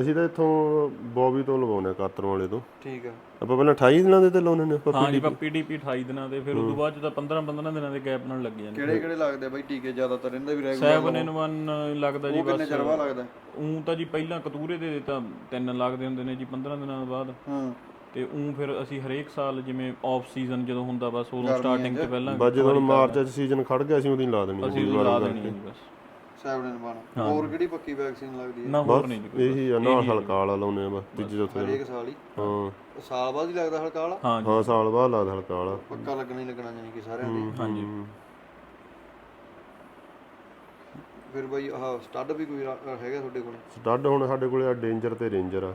ਅਸੀਂ ਤਾਂ ਇੱਥੋਂ ਬੋਬੀ ਤੋਂ ਲਵਾਉਨੇ ਕਾਤਰੋਂ ਵਾਲੇ ਤੋਂ। ਠੀਕ ਆ। ਆਪਾਂ ਪਹਿਲਾਂ 28 ਦਿਨਾਂ ਦੇ ਤੇ ਲਾਉਨੇ ਨੇ ਆਪਾਂ ਹਾਂ ਜੀ ਪੀਡੀਪੀ 28 ਦਿਨਾਂ ਦੇ ਫਿਰ ਉਸ ਤੋਂ ਬਾਅਦ ਤਾਂ 15 15 ਦਿਨਾਂ ਦੇ ਗੈਪ ਨਾਲ ਲੱਗ ਜਾਂਦੇ। ਕਿਹੜੇ ਕਿਹੜੇ ਲੱਗਦੇ ਆ ਬਾਈ ਟੀਕੇ? ਜ਼ਿਆਦਾਤਰ ਇਹਨਾਂ ਵੀ ਰੈਗੂਲਰ 7 in 1 ਲੱਗਦਾ ਜੀ ਉਹ ਕਿੰਨੇ ਬਸ। ਚਿਰ ਬਾਅਦ ਲੱਗਦਾ? ਉਂ ਤਾਂ ਜੀ ਪਹਿਲਾਂ ਕਤੂਰੇ ਦੇ ਤਾਂ ਤਿੰਨ ਲੱਗਦੇ ਹੁੰਦੇ ਨੇ ਜੀ 15 ਦਿਨਾਂ ਬਾਅਦ। ਹਾਂ। ਤੇ ਉਂ ਫਿਰ ਅਸੀਂ ਹਰੇਕ ਸਾਲ ਜਿਵੇਂ ਆਫ ਸੀਜ਼ਨ ਜਦੋਂ ਹੁੰਦਾ ਬਸ ਉਦੋਂ ਸਟਾਰਟਿੰਗ ਤੇ ਪਹਿਲਾਂ ਬਸ ਜਦੋਂ ਮਾਰਚ ਚ ਸੀਜ਼ਨ ਖੜ ਗਿਆ ਸੀ ਉਹਦੀ ਲਾ ਦੇਣੀ ਅਸੀਂ ਉਦੋਂ ਲਾ ਦੇਣੀ ਬਸ। ਸੈਵਨ ਬਣ ਹੋਰ ਕਿਹੜੀ ਪੱਕੀ ਵੈਕਸੀਨ ਲੱਗਦੀ ਹੈ? ਨਾ ਹੋਰ ਨਹੀਂ ਜੀ ਕੋਈ। ਇਹੀ ਆ ਨਾਲ ਹਲਕਾ ਵਾਲਾ ਲਾਉਨੇ ਆ ਬਸ ਤੀਜੇ ਚੌਥੇ ਹਰੇਕ ਸਾਲ ਹੀ? ਹਾਂ। ਸਾਲ ਬਾਅਦ ਹੀ ਲੱਗਦਾ ਹਲਕਾ ਵਾਲਾ? ਹਾਂ ਸਾਲ ਬਾਅਦ ਲੱਗਦਾ ਹਲਕਾ ਵਾਲਾ। ਪੱਕਾ ਲੱਗਣਾ ਹੀ ਲੱਗਣਾ ਜਾਨੀ ਕਿ ਸਾਰਿਆਂ ਦੇ। ਹਾਂਜੀ ਫਿਰ ਬਾਈ ਆਹ ਸਟੱਡ ਵੀ ਕੋਈ ਹੈਗਾ ਤੁਹਾਡੇ ਕੋਲ? ਸਟੱਡ ਹੁਣ ਸਾਡੇ ਕੋਲੇ ਆ ਡੇਂਜਰ ਤੇ ਰੇਂਜਰ ਆ।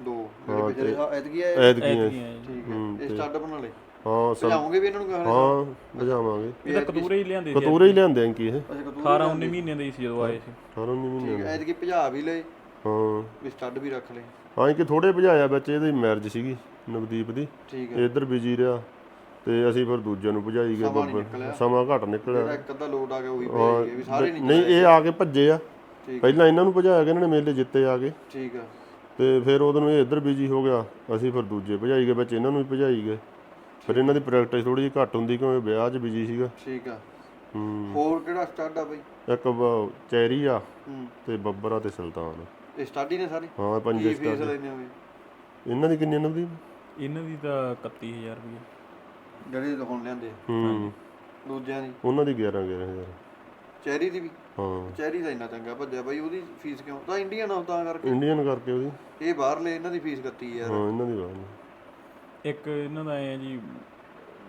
ਦੋ। ਜਿਹੜੇ ਪਿਛਲੇ ਆ ਐਤਕੀ ਆ ਐਤਕੀਆਂ ਐਤਕੀ ਹੈ ਜੀ। ਠੀਕ ਹੈ ਇਹ ਸਟੱਡ ਬਣਾ ਲਏ ਹਾਂ ਸਭ ਭਜਾਉਂਗੇ ਵੀ ਇਹਨਾਂ ਨੂੰ ਕਹਾਂ ਹਾਂ ਬਜਾਵਾਂਗੇ ਇਹ ਤਾਂ ਕਤੂਰੇ ਹੀ ਲਿਆਂਦੇ ਸੀ ਕਤੂਰੇ ਹੀ ਲਿਆਂਦੇ ਆਂ ਕੀ ਇਹ? ਅੱਛਾ ਕਤੂਰ 18 19 ਮਹੀਨੇ ਦੇ ਹੀ ਸੀ ਜਦੋਂ ਆਏ ਸੀ। ਸਾਰੋਂ ਨਹੀਂ ਮਹੀਨੇ ਠੀਕ ਹੈ ਐਤਕੀ ਭਜਾ ਵੀ ਲਏ। ਹਾਂ। ਵੀ ਸਟੱਡ ਵੀ ਰੱਖ ਲਏ। ਹਾਂ ਕਿ ਥੋੜੇ ਭਜਾਇਆ ਵਿੱਚ ਇਹਦੀ ਮੈਰਿਜ ਸੀਗੀ ਨਵਦੀਪ ਦੀ। ਠੀਕ ਹੈ ਇੱਧਰ ਬਿਜ਼ੀ ਰਿਹਾ। ਤੇ ਅਸੀਂ ਫਿਰ ਦੂਜੇ ਨੂੰ ਭਜਾਈ ਗਏ ਸਮਾਂ ਨੀ ਬੱਬਰ ਨਿਕਲਿਆ। ਸਮਾਂ ਘੱਟ ਨਿਕਲਿਆ। ਜਿਹੜਾ ਇੱਕ ਅੱਧਾ ਲੋਟ ਆ ਗਿਆ ਉਹੀ ਭਜਾਈ ਗਏ ਵੀ ਸਾਰੇ ਨਹੀਂ ਨਹੀਂ ਇਹ ਆ ਕੇ ਭੱਜੇ ਆ। ਠੀਕ ਪਹਿਲਾਂ ਇਹਨਾਂ ਨੂੰ ਭਜਾਇਆ ਗਿਆ ਇਹਨਾਂ ਨੇ ਮੇਲੇ ਜਿੱਤੇ ਆ ਕੇ। ਠੀਕ ਆ। ਤੇ ਫਿਰ ਉਹਦੋਂ ਨੂੰ ਇਹ ਇੱਧਰ ਬਿਜ਼ੀ ਹੋ ਗਿਆ। ਅਸੀਂ ਫਿਰ ਦੂਜੇ ਭਜਾਈ ਗਏ ਵਿੱਚ ਇਹਨਾਂ ਨੂੰ ਵੀ ਭਜਾਈ ਗਏ। ਫਿਰ ਇਹਨਾਂ ਦੀ ਪ੍ਰੈਕਟਿਸ ਥੋੜੀ ਜਿਹੀ ਘੱਟ ਹੁੰਦੀ ਕਿਉਂਕਿ ਵਿਆਹ 'ਚ ਬਿਜ਼ੀ ਸੀਗਾ। ਠੀਕ ਆ। ਹੂੰ। ਹੋਰ ਕਿਹੜਾ ਸਟੱਡ ਆ ਬਾਈ? ਇੱਕ ਬ- ਚੈਰੀ ਆ ਹੂੰ। ਤੇ ਬੱਬਰ ਆ ਤੇ ਸੁਲਤਾਨ ਇਹ ਸਟੱਡ ਨੇ ਸਾਰੇ? ਹਾਂ ਕੀ ਪੰਜੇ ਫੀਸ ਲੈਣੇ ਹੋਵੇ ਇਹਨਾਂ ਦੀ ਕਿੰਨੀ ਨਵਦੀਪ ਇਹਨਾਂ ਦੀ ਤਾਂ 31000 ਰੁਪਏ ਜਿਹੜੇ ਹੁਣ ਲਿਆਂਦੇ ਆ। ਹੂੰ। ਦੂਜਿਆਂ ਦੀ। ਉਹਨਾਂ ਦੀ 11 11000 ਚੈਰੀ ਦੀ ਵੀ? ਹਾਂ। ਚੈਰੀ ਦਾ ਇੰਨਾ ਚੰਗਾ ਭੱਜਿਆ ਬਾਈ ਉਹਦੀ ਫੀਸ ਕਿਉਂ? ਤਾਂ ਇੰਡੀਅਨ ਆ ਤਾਂ ਕਰਕੇ। ਇੰਡੀਅਨ ਕਰਕੇ ਉਹਦੀ। ਇਹ ਬਾਹਰਲੇ ਇਹਨਾਂ ਦੀ ਫੀਸ 31000 ਹਾਂ ਇਹਨਾਂ ਦੀ ਬਾਤ ਇੱਕ ਇਹਨਾਂ ਦਾ ਐ ਜੀ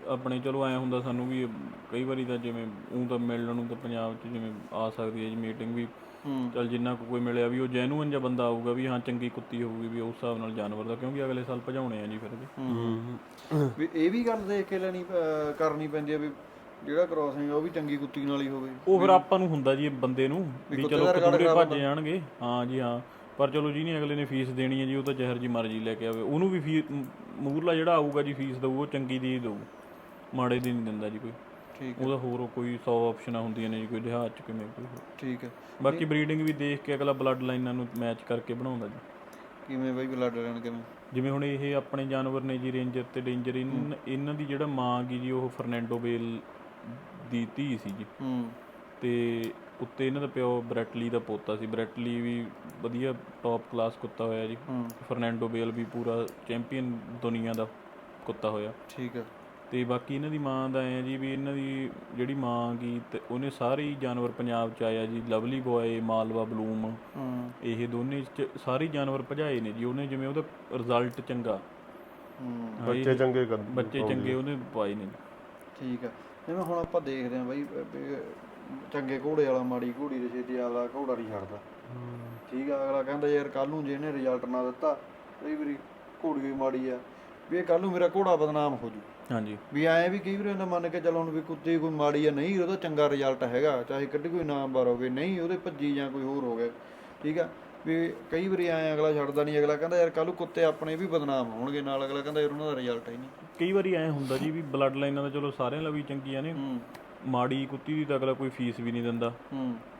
ਆਪਣੇ ਚਲੋ ਐ ਹੁੰਦਾ ਸਾਨੂੰ ਵੀ ਕਈ ਵਾਰੀ ਤਾਂ ਜਿਵੇਂ ਉਹ ਤਾਂ ਮਿਲਣ ਨੂੰ ਤਾਂ ਪੰਜਾਬ 'ਚ ਜਿਵੇਂ ਆ ਸਕਦੀ ਹੈ ਜੀ ਮੀਟਿੰਗ ਵੀ। ਹੂੰ। ਚਲ ਜਿੰਨਾ ਕੁ ਕੋਈ ਮਿਲਿਆ ਵੀ ਉਹ ਜੈਨੂਇਨ ਜਿਹਾ ਬੰਦਾ ਆਊਗਾ ਵੀ ਹਾਂ ਚੰਗੀ ਕੁੱਤੀ ਹੋਊਗੀ ਵੀ ਉਸ ਹਿਸਾਬ ਨਾਲ ਜਾਨਵਰ ਦਾ ਕਿਉਂਕਿ ਅਗਲੇ ਸਾਲ ਭਜਾਉਣੇ ਆ ਜੀ ਫਿਰ ਵੀ। ਵੀ ਇਹ ਵੀ ਗੱਲ ਦੇਖ ਕੇ ਲੈਣੀ ਕਰਨੀ ਪੈਂਦੀ ਆ ਵੀ ਜਿਹੜਾ ਕ੍ਰਾਸਿੰਗ ਉਹ ਵੀ ਚੰਗੀ ਕੁੱਤੀ ਨਾਲ ਹੀ ਹੋਵੇ। ਉਹ ਫਿਰ ਆਪਾਂ ਨੂੰ ਹੁੰਦਾ ਜੀ ਇਹ ਬੰਦੇ ਨੂੰ ਵੀ ਚਲੋ ਖਰਾਬ ਭੱਜ ਜਾਣਗੇ। ਹਾਂ ਜੀ ਹਾਂ। ਪਰ ਚਲੋ ਜੀ ਨਹੀਂ ਅਗਲੇ ਨੇ ਫੀਸ ਦੇਣੀ ਹੈ ਜੀ ਉਹ ਤਾਂ ਜ਼ਹਿਰ ਜੀ ਮਰਜ਼ੀ ਲੈ ਕੇ ਆਵੇ। ਉਹਨੂੰ ਵੀ ਫੀਸ ਮੂਰਲਾ ਜਿਹੜਾ ਆਊਗਾ ਜੀ ਫੀਸ ਦਊ ਉਹ ਚੰਗੀ ਦੀ ਦਊ। ਮਾੜੇ ਦੀ ਨਹੀਂ ਦਿੰਦਾ ਜੀ ਕੋਈ। ਠੀਕ ਉਹਦਾ ਹੋਰ ਕੋਈ 100 ਆਪਸ਼ਨਾਂ ਹੁੰਦੀਆਂ ਨੇ ਜੀ ਕੋਈ ਲਿਹਾਜ਼ ਚ ਕਿਵੇਂ ਕੋਈ। ਠੀਕ ਹੈ। ਬਾਕੀ ਬਰੀਡਿੰਗ ਵੀ ਦੇਖ ਕੇ ਅਗਲਾ ਬਲੱਡ ਲਾਈਨਾਂ ਨੂੰ ਮੈਚ ਕਰਕੇ ਬਣਾਉਂਦਾ ਜੀ। ਕਿਵੇਂ ਬਾਈ ਬਲੱਡ ਲੈਣ ਕਿਵੇਂ? ਜਿਵੇਂ ਹੁਣ ਇਹ ਆਪਣੇ ਜਾਨਵਰ ਨੇ ਜੀ ਰੇਂਜਰ ਤੇ ਡੇਂਜਰ ਇਹਨਾਂ ਦੀ ਜਿਹੜਾ ਮਾਂ ਗੀ ਜੀ ਉਹ ਫਰਨੈਂਡੋ ਬੇਲ ਦੀ ਧੀ ਸੀ ਜੀ ਹੂੰ। ਤੇ ਉੱਤੇ ਇਹਨਾਂ ਦਾ ਪਿਓ ਬ੍ਰੈਟਲੀ ਦਾ ਪੋਤਾ ਸੀ। ਬ੍ਰੈਟਲੀ ਵੀ ਵਧੀਆ ਟੌਪ ਕਲਾਸ ਕੁੱਤਾ ਹੋਇਆ ਜੀ। ਹੂੰ। ਫਰਨੈਂਡੋ ਬੇਲ ਵੀ ਪੂਰਾ ਚੈਂਪੀਅਨ ਦੁਨੀਆ ਦਾ ਕੁੱਤਾ ਹੋਇਆ। ਠੀਕ ਹੈ ਤੇ ਬਾਕੀ ਇਹਨਾਂ ਦੀ ਮਾਂ ਦਾ ਐ ਜੀ ਵੀ ਇਹਨਾਂ ਦੀ ਜਿਹੜੀ ਮਾਂ ਗੀ ਤੇ ਉਹਨੇ ਸਾਰੇ ਹੀ ਜਾਨਵਰ ਪੰਜਾਬ ਚ ਆਇਆ ਜੀ। Lovely boy Malwa bloom. ਹੂੰ। ਇਹ ਦੋਨੇ ਚ ਸਾਰੇ ਹੀ ਜਾਨਵਰ ਭਜਾਏ ਨੇ ਜੀ। ਉਹਨੇ ਜਿਵੇਂ ਉਹਦਾ ਰਿਜ਼ਲਟ ਚੰਗਾ। ਹੂੰ। ਬੱਚੇ ਚੰਗੇ ਕਰ ਬੱਚੇ ਚੰਗੇ ਉਹਨੇ ਪਾਏ ਨੇ ਠੀਕ ਹੈ ਜਿਵੇਂ ਹੁਣ ਆਪਾਂ ਦੇਖਦੇ ਹਾਂ ਬਾਈ ਚੰਗੇ ਘੋੜੇ ਵਾਲਾ ਮਾੜੀ ਘੋੜੀ ਦੇ ਛੇਤੀ ਵਾਲਾ ਘੋੜਾ ਨਹੀਂ ਛੱਡਦਾ। ਠੀਕ ਆ ਅਗਲਾ ਕਹਿੰਦਾ ਯਾਰ ਕੱਲ ਨੂੰ ਜੇ ਇਹਨੇ ਰਿਜ਼ਲਟ ਨਾ ਦਿੱਤਾ ਕਈ ਵਾਰੀ ਘੋੜੀ ਵੀ ਮਾੜੀ ਆ ਵੀ ਇਹ ਕੱਲ ਨੂੰ ਮੇਰਾ ਘੋੜਾ ਬਦਨਾਮ ਹੋ ਜੂ। ਹਾਂਜੀ। ਵੀ ਐਂ ਵੀ ਕਈ ਵਾਰੀ ਹੁੰਦਾ ਮੰਨ ਕੇ ਚੱਲੋ ਹੁਣ ਵੀ ਕੁੱਤੀ ਕੋਈ ਮਾੜੀ ਆ ਨਹੀਂ ਉਹਦਾ ਚੰਗਾ ਰਿਜ਼ਲਟ ਹੈਗਾ ਚਾਹੇ ਕੱਢੀ ਕੋਈ ਨਾਮਵਰ ਹੋਵੇ ਨਹੀਂ ਉਹਦੇ ਭੱਜੀ ਜਾਂ ਕੋਈ ਹੋਰ ਹੋ ਗਿਆ ਠੀਕ ਆ। ਵੀ ਕਈ ਵਾਰੀ ਐਂ ਅਗਲਾ ਛੱਡਦਾ ਨਹੀਂ ਅਗਲਾ ਕਹਿੰਦਾ ਯਾਰ ਕੱਲ ਨੂੰ ਕੁੱਤੇ ਆਪਣੇ ਵੀ ਬਦਨਾਮ ਹੋਣਗੇ ਨਾਲ ਅਗਲਾ ਕਹਿੰਦਾ ਯਾਰ ਉਹਨਾਂ ਦਾ ਰਿਜ਼ਲਟ ਹੀ ਨਹੀਂ। ਕਈ ਵਾਰੀ ਐ ਹੁੰਦਾ ਜੀ ਵੀ ਬਲੱਡ ਲਾਈਨਾਂ ਦਾ ਚਲੋ ਸਾਰਿਆਂ ਲਈ ਵੀ ਚੰਗੀਆਂ ਨੇ। ਮਾੜੀ ਕੁੱਤੀ ਦੀ ਤਾਂ ਅਗਲਾ ਕੋਈ ਫੀਸ ਵੀ ਨਹੀਂ ਦਿੰਦਾ।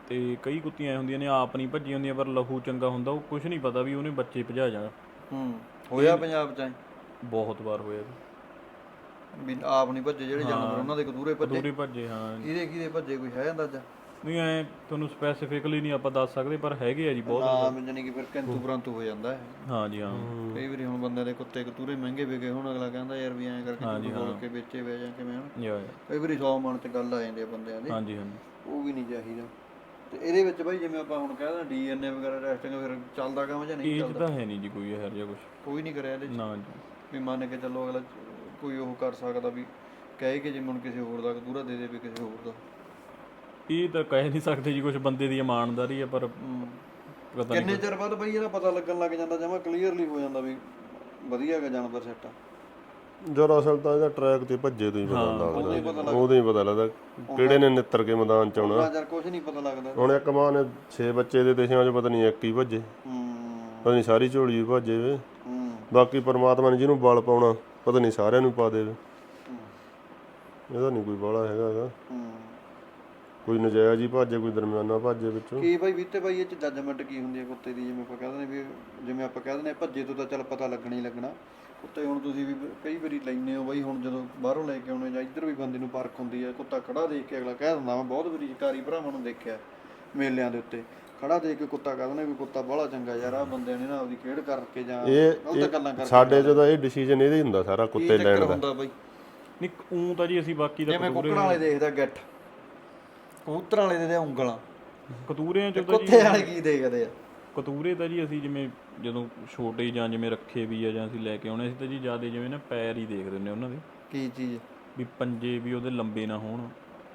ਤੇ ਕਈ ਕੁੱਤੀਆਂ ਐ ਹੁੰਦੀਆਂ ਨੇ ਆਪ ਨਹੀਂ ਭੱਜੀਆਂ ਹੁੰਦੀਆਂ ਪਰ ਲਹੂ ਚੰਗਾ ਹੁੰਦਾ ਉਹ ਕੁਝ ਨਹੀਂ ਪਤਾ ਵੀ ਉਹਨੇ ਬੱਚੇ ਭਜਾ ਜਾਣਾ। ਹੂੰ। ਹੋਇਆ ਪੰਜਾਬ ਚ ਐਂ? ਬਹੁਤ ਵਾਰ ਹੋਇਆ ਜੀ। ਵੀ ਆਪ ਨਹੀਂ ਭੱਜੇ ਜਿਹੜੇ ਜਾਨਵਰ ਉਹਨਾਂ ਦੇ ਕਤੂਰੇ ਭੱਜੇ। ਦੂਰੇ ਭੱਜੇ ਹਾਂ। ਕਿਹਦੇ ਕਿਹਦੇ ਭੱਜੇ ਕੋਈ ਹੈ ਅੰਦਾਜ਼ਾ ਨਹੀਂ ਐ ਤੁਹਾਨੂੰ ਸਪੈਸੀਫਿਕਲੀ ਨਹੀਂ ਆਪਾਂ ਦੱਸ ਸਕਦੇ ਪਰ ਹੈਗੇ ਆ ਜੀ ਬਹੁਤ ਨਾਮ ਜਾਨੀ ਕਿ ਫਿਰ ਕਿੰਤੂ ਪਰੰਤੂ ਹੋ ਜਾਂਦਾ ਹੈ। ਹਾਂ ਜੀ ਹਾਂ। ਕਈ ਵਾਰੀ ਹੁਣ ਬੰਦੇ ਦੇ ਕੁੱਤੇ ਕਤੂਰੇ ਮਹਿੰਗੇ ਵਿਕੇ ਹੁਣ ਅਗਲਾ ਕਹਿੰਦਾ ਯਾਰ ਵੀ ਐਂ ਕਰਕੇ ਬੋਲ ਕੇ ਵੇਚੇ ਵੇ ਜਾਂ ਕਿਵੇਂ ਹਨਾ। ਯਾ ਕਈ ਵਾਰੀ 100 ਮਣ ਤੇ ਗੱਲ ਆ ਜਾਂਦੀ ਆ ਬੰਦਿਆਂ ਦੀ। ਹਾਂਜੀ ਹਾਂਜੀ ਉਹ ਵੀ ਨਹੀਂ ਚਾਹੀਦਾ। ਤੇ ਇਹਦੇ ਵਿੱਚ ਬਾਈ ਜਿਵੇਂ ਆਪਾਂ ਹੁਣ ਕਹਿੰਦੇ ਡੀਐਨਏ ਵਗੈਰਾ ਟੈਸਟਿੰਗ ਫਿਰ ਚੱਲਦਾ ਕੰਮ ਜਾਂ ਨਹੀਂ ਇਹ 'ਚ ਤਾਂ ਹੈ ਨਹੀਂ ਜੀ ਕੋਈ ਇਹੋ ਜਿਹਾ ਕੁਝ ਕੋਈ ਨਹੀਂ ਕਰਿਆ ਇਹਦੇ ਨਾ ਜੀ। ਵੀ ਮੰਨ ਕੇ ਚੱਲੋ ਅਗਲਾ ਕੋਈ ਉਹ ਕਰ ਸਕਦਾ ਵੀ ਕਹੇ ਕਿ ਜਿਵੇਂ ਹੁਣ ਕਿਸੇ ਹੋਰ ਦਾ ਕਤੂਰਾ ਦੇ ਦੇ ਵੀ ਕਿਸੇ ਹੋਰ ਦਾ। ਇਹ ਤਾਂ ਕਹਿ ਨਹੀਂ ਸਕਦੇ ਜੀ ਕੁਝ ਬੰਦੇ ਦੀ ਇਮਾਨਦਾਰੀ ਹੈ ਪਰ ਪਤਾ ਨਹੀਂ ਕਿੰਨੇ ਚਿਰ ਬਾਅਦ ਬਈ ਇਹਦਾ ਪਤਾ ਲੱਗਣ ਲੱਗ ਜਾਂਦਾ ਜਮਾ ਕਲੀਅਰਲੀ ਹੋ ਜਾਂਦਾ ਵੀ ਵਧੀਆ ਹੈਗਾ ਜਾਨਵਰ ਸੈੱਟ ਜਦ ਅਸਲ ਤਾਂ ਇਹਦਾ ਟਰੈਕ ਤੇ ਭੱਜੇ ਤੋਂ ਹੀ ਪਤਾ ਲੱਗਦਾ ਉਦੋਂ ਹੀ ਪਤਾ ਲੱਗਦਾ। ਕਿਹੜੇ ਨੇ ਨਿੱਤਰ ਕੇ ਮੈਦਾਨ ਚ ਆਉਣਾ। ਚਿਰ ਕੁਝ ਨਹੀਂ ਪਤਾ ਲੱਗਦਾ। ਹੁਣ ਇੱਕ ਮਾਂ ਨੇ 6 ਬੱਚੇ ਦੇ ਦੇਸ਼ਾਂ 'ਚ ਪਤਾ ਨਹੀਂ ਇੱਕ ਹੀ ਭੱਜੇ। ਹੂੰ। ਪਤਾ ਨਹੀਂ ਸਾਰੀ ਝੋਲੀ ਭੱਜੇ ਵੇ। ਹੂੰ। ਬਾਕੀ ਪਰਮਾਤਮਾ ਨੇ ਜਿਹਨੂੰ ਬਲ ਪਾਉਣਾ ਪਤਾ ਨਹੀਂ ਸਾਰਿਆਂ ਨੂੰ ਪਾ ਦੇਵੇ। ਇਹਦਾ ਨਹੀਂ ਕੋਈ ਬਾਲਾ ਹੈਗਾ ਗਾ ਹੂੰ। ਕੋਈ ਨਜਾਇਜ਼ ਹੀ ਭਾਜੇ ਕੋਈ ਦਰਮਿਆਨਾ ਭਾਜੇ ਵਿੱਚੋਂ। ਕੀ ਬਾਈ ਵੀਤੇ ਬਾਈ ਇਹ ਚ ਜੱਜਮੈਂਟ ਕੀ ਹੁੰਦੀ ਹੈ ਕੁੱਤੇ ਦੀ? ਜਿਵੇਂ ਆਪਾਂ ਕਹਿੰਦੇ ਨੇ ਵੀ ਜਿਵੇਂ ਆਪਾਂ ਕਹਿੰਦੇ ਨੇ ਭੱਜੇ ਤੋਂ ਤਾਂ ਚੱਲ ਪਤਾ ਲੱਗਣਾ ਹੀ ਲੱਗਣਾ। ਕੁੱਤੇ ਹੁਣ ਤੁਸੀਂ ਵੀ ਕਈ ਵਾਰੀ ਲੈਂਦੇ ਹੋ ਬਾਈ ਹੁਣ ਜਦੋਂ ਬਾਹਰੋਂ ਲੈ ਕੇ ਆਉਣੇ ਜਾਂ ਇੱਧਰ ਵੀ ਬੰਦੇ ਨੂੰ ਪਰਖ ਹੁੰਦੀ ਹੈ ਕੁੱਤਾ ਖੜਾ ਦੇਖ ਕੇ ਅਗਲਾ ਕਹਿ ਦਿੰਦਾ ਮੈਂ ਬਹੁਤ ਵਾਰੀ ਸ਼ਿਕਾਰੀ ਭਰਾਵਾਂ ਨੂੰ ਦੇਖਿਆ ਮੇਲਿਆਂ ਦੇ ਉੱਤੇ। ਖੜਾ ਦੇਖ ਕੇ ਕੁੱਤਾ ਕਹਿੰਦਾ ਵੀ ਕੁੱਤਾ ਬੜਾ ਚੰਗਾ ਯਾਰ ਆ ਬੰਦੇ ਨੇ ਨਾ ਆਪਦੀ ਖੇਡ ਕਰਕੇ ਜਾਂ ਗਲਤ ਗੱਲਾਂ ਕਰਕੇ ਸਾਡੇ ਜਦੋਂ ਇਹ ਡਿਸੀਜਨ ਇਹਦੇ ਹੁੰਦਾ ਸਾਰਾ ਕੁੱਤੇ ਲੈਣ ਦਾ। ਹੁੰਦਾ ਬਾਈ। ਨਹੀਂ ਉਂ ਤਾਂ ਜੀ ਅਸੀਂ ਬਾਕੀ ਦਾ ਜਿਵੇਂ ਕੁੱਕੜਾਂ ਵਾਲੇ ਦੇਖਦਾ ਗੱਠ। ਕਬੂਤਰਾਂ ਵਾਲੇ ਦੇ ਉਂਗਲਾਂ। ਕਤੂਰਿਆਂ ਚ ਤਾਂ ਕੁੱਤੇ ਵਾਲੇ ਕੀ ਦੇਖਦੇ ਆ? ਕਤੂਰੇ ਤਾਂ ਜੀ ਅਸੀਂ ਜਿਵੇਂ ਜਦੋਂ ਛੋਟੇ ਜਾਂ ਜਿਵੇਂ ਰੱਖੇ ਵੀ ਆ ਜਾਂ ਅਸੀਂ ਲੈ ਕੇ ਆਉਣੇ ਅਸੀਂ ਤਾਂ ਜੀ ਜ਼ਿਆਦਾ ਜਿਵੇਂ ਨਾ ਪੈਰ ਹੀ ਦੇਖਦੇ ਹੁੰਦੇ ਉਹਨਾਂ ਦੇ। ਕੀ ਚੀਜ਼? ਵੀ ਪੰਜੇ ਵੀ ਉਹਦੇ ਲੰਬੇ ਨਾ ਹੋਣ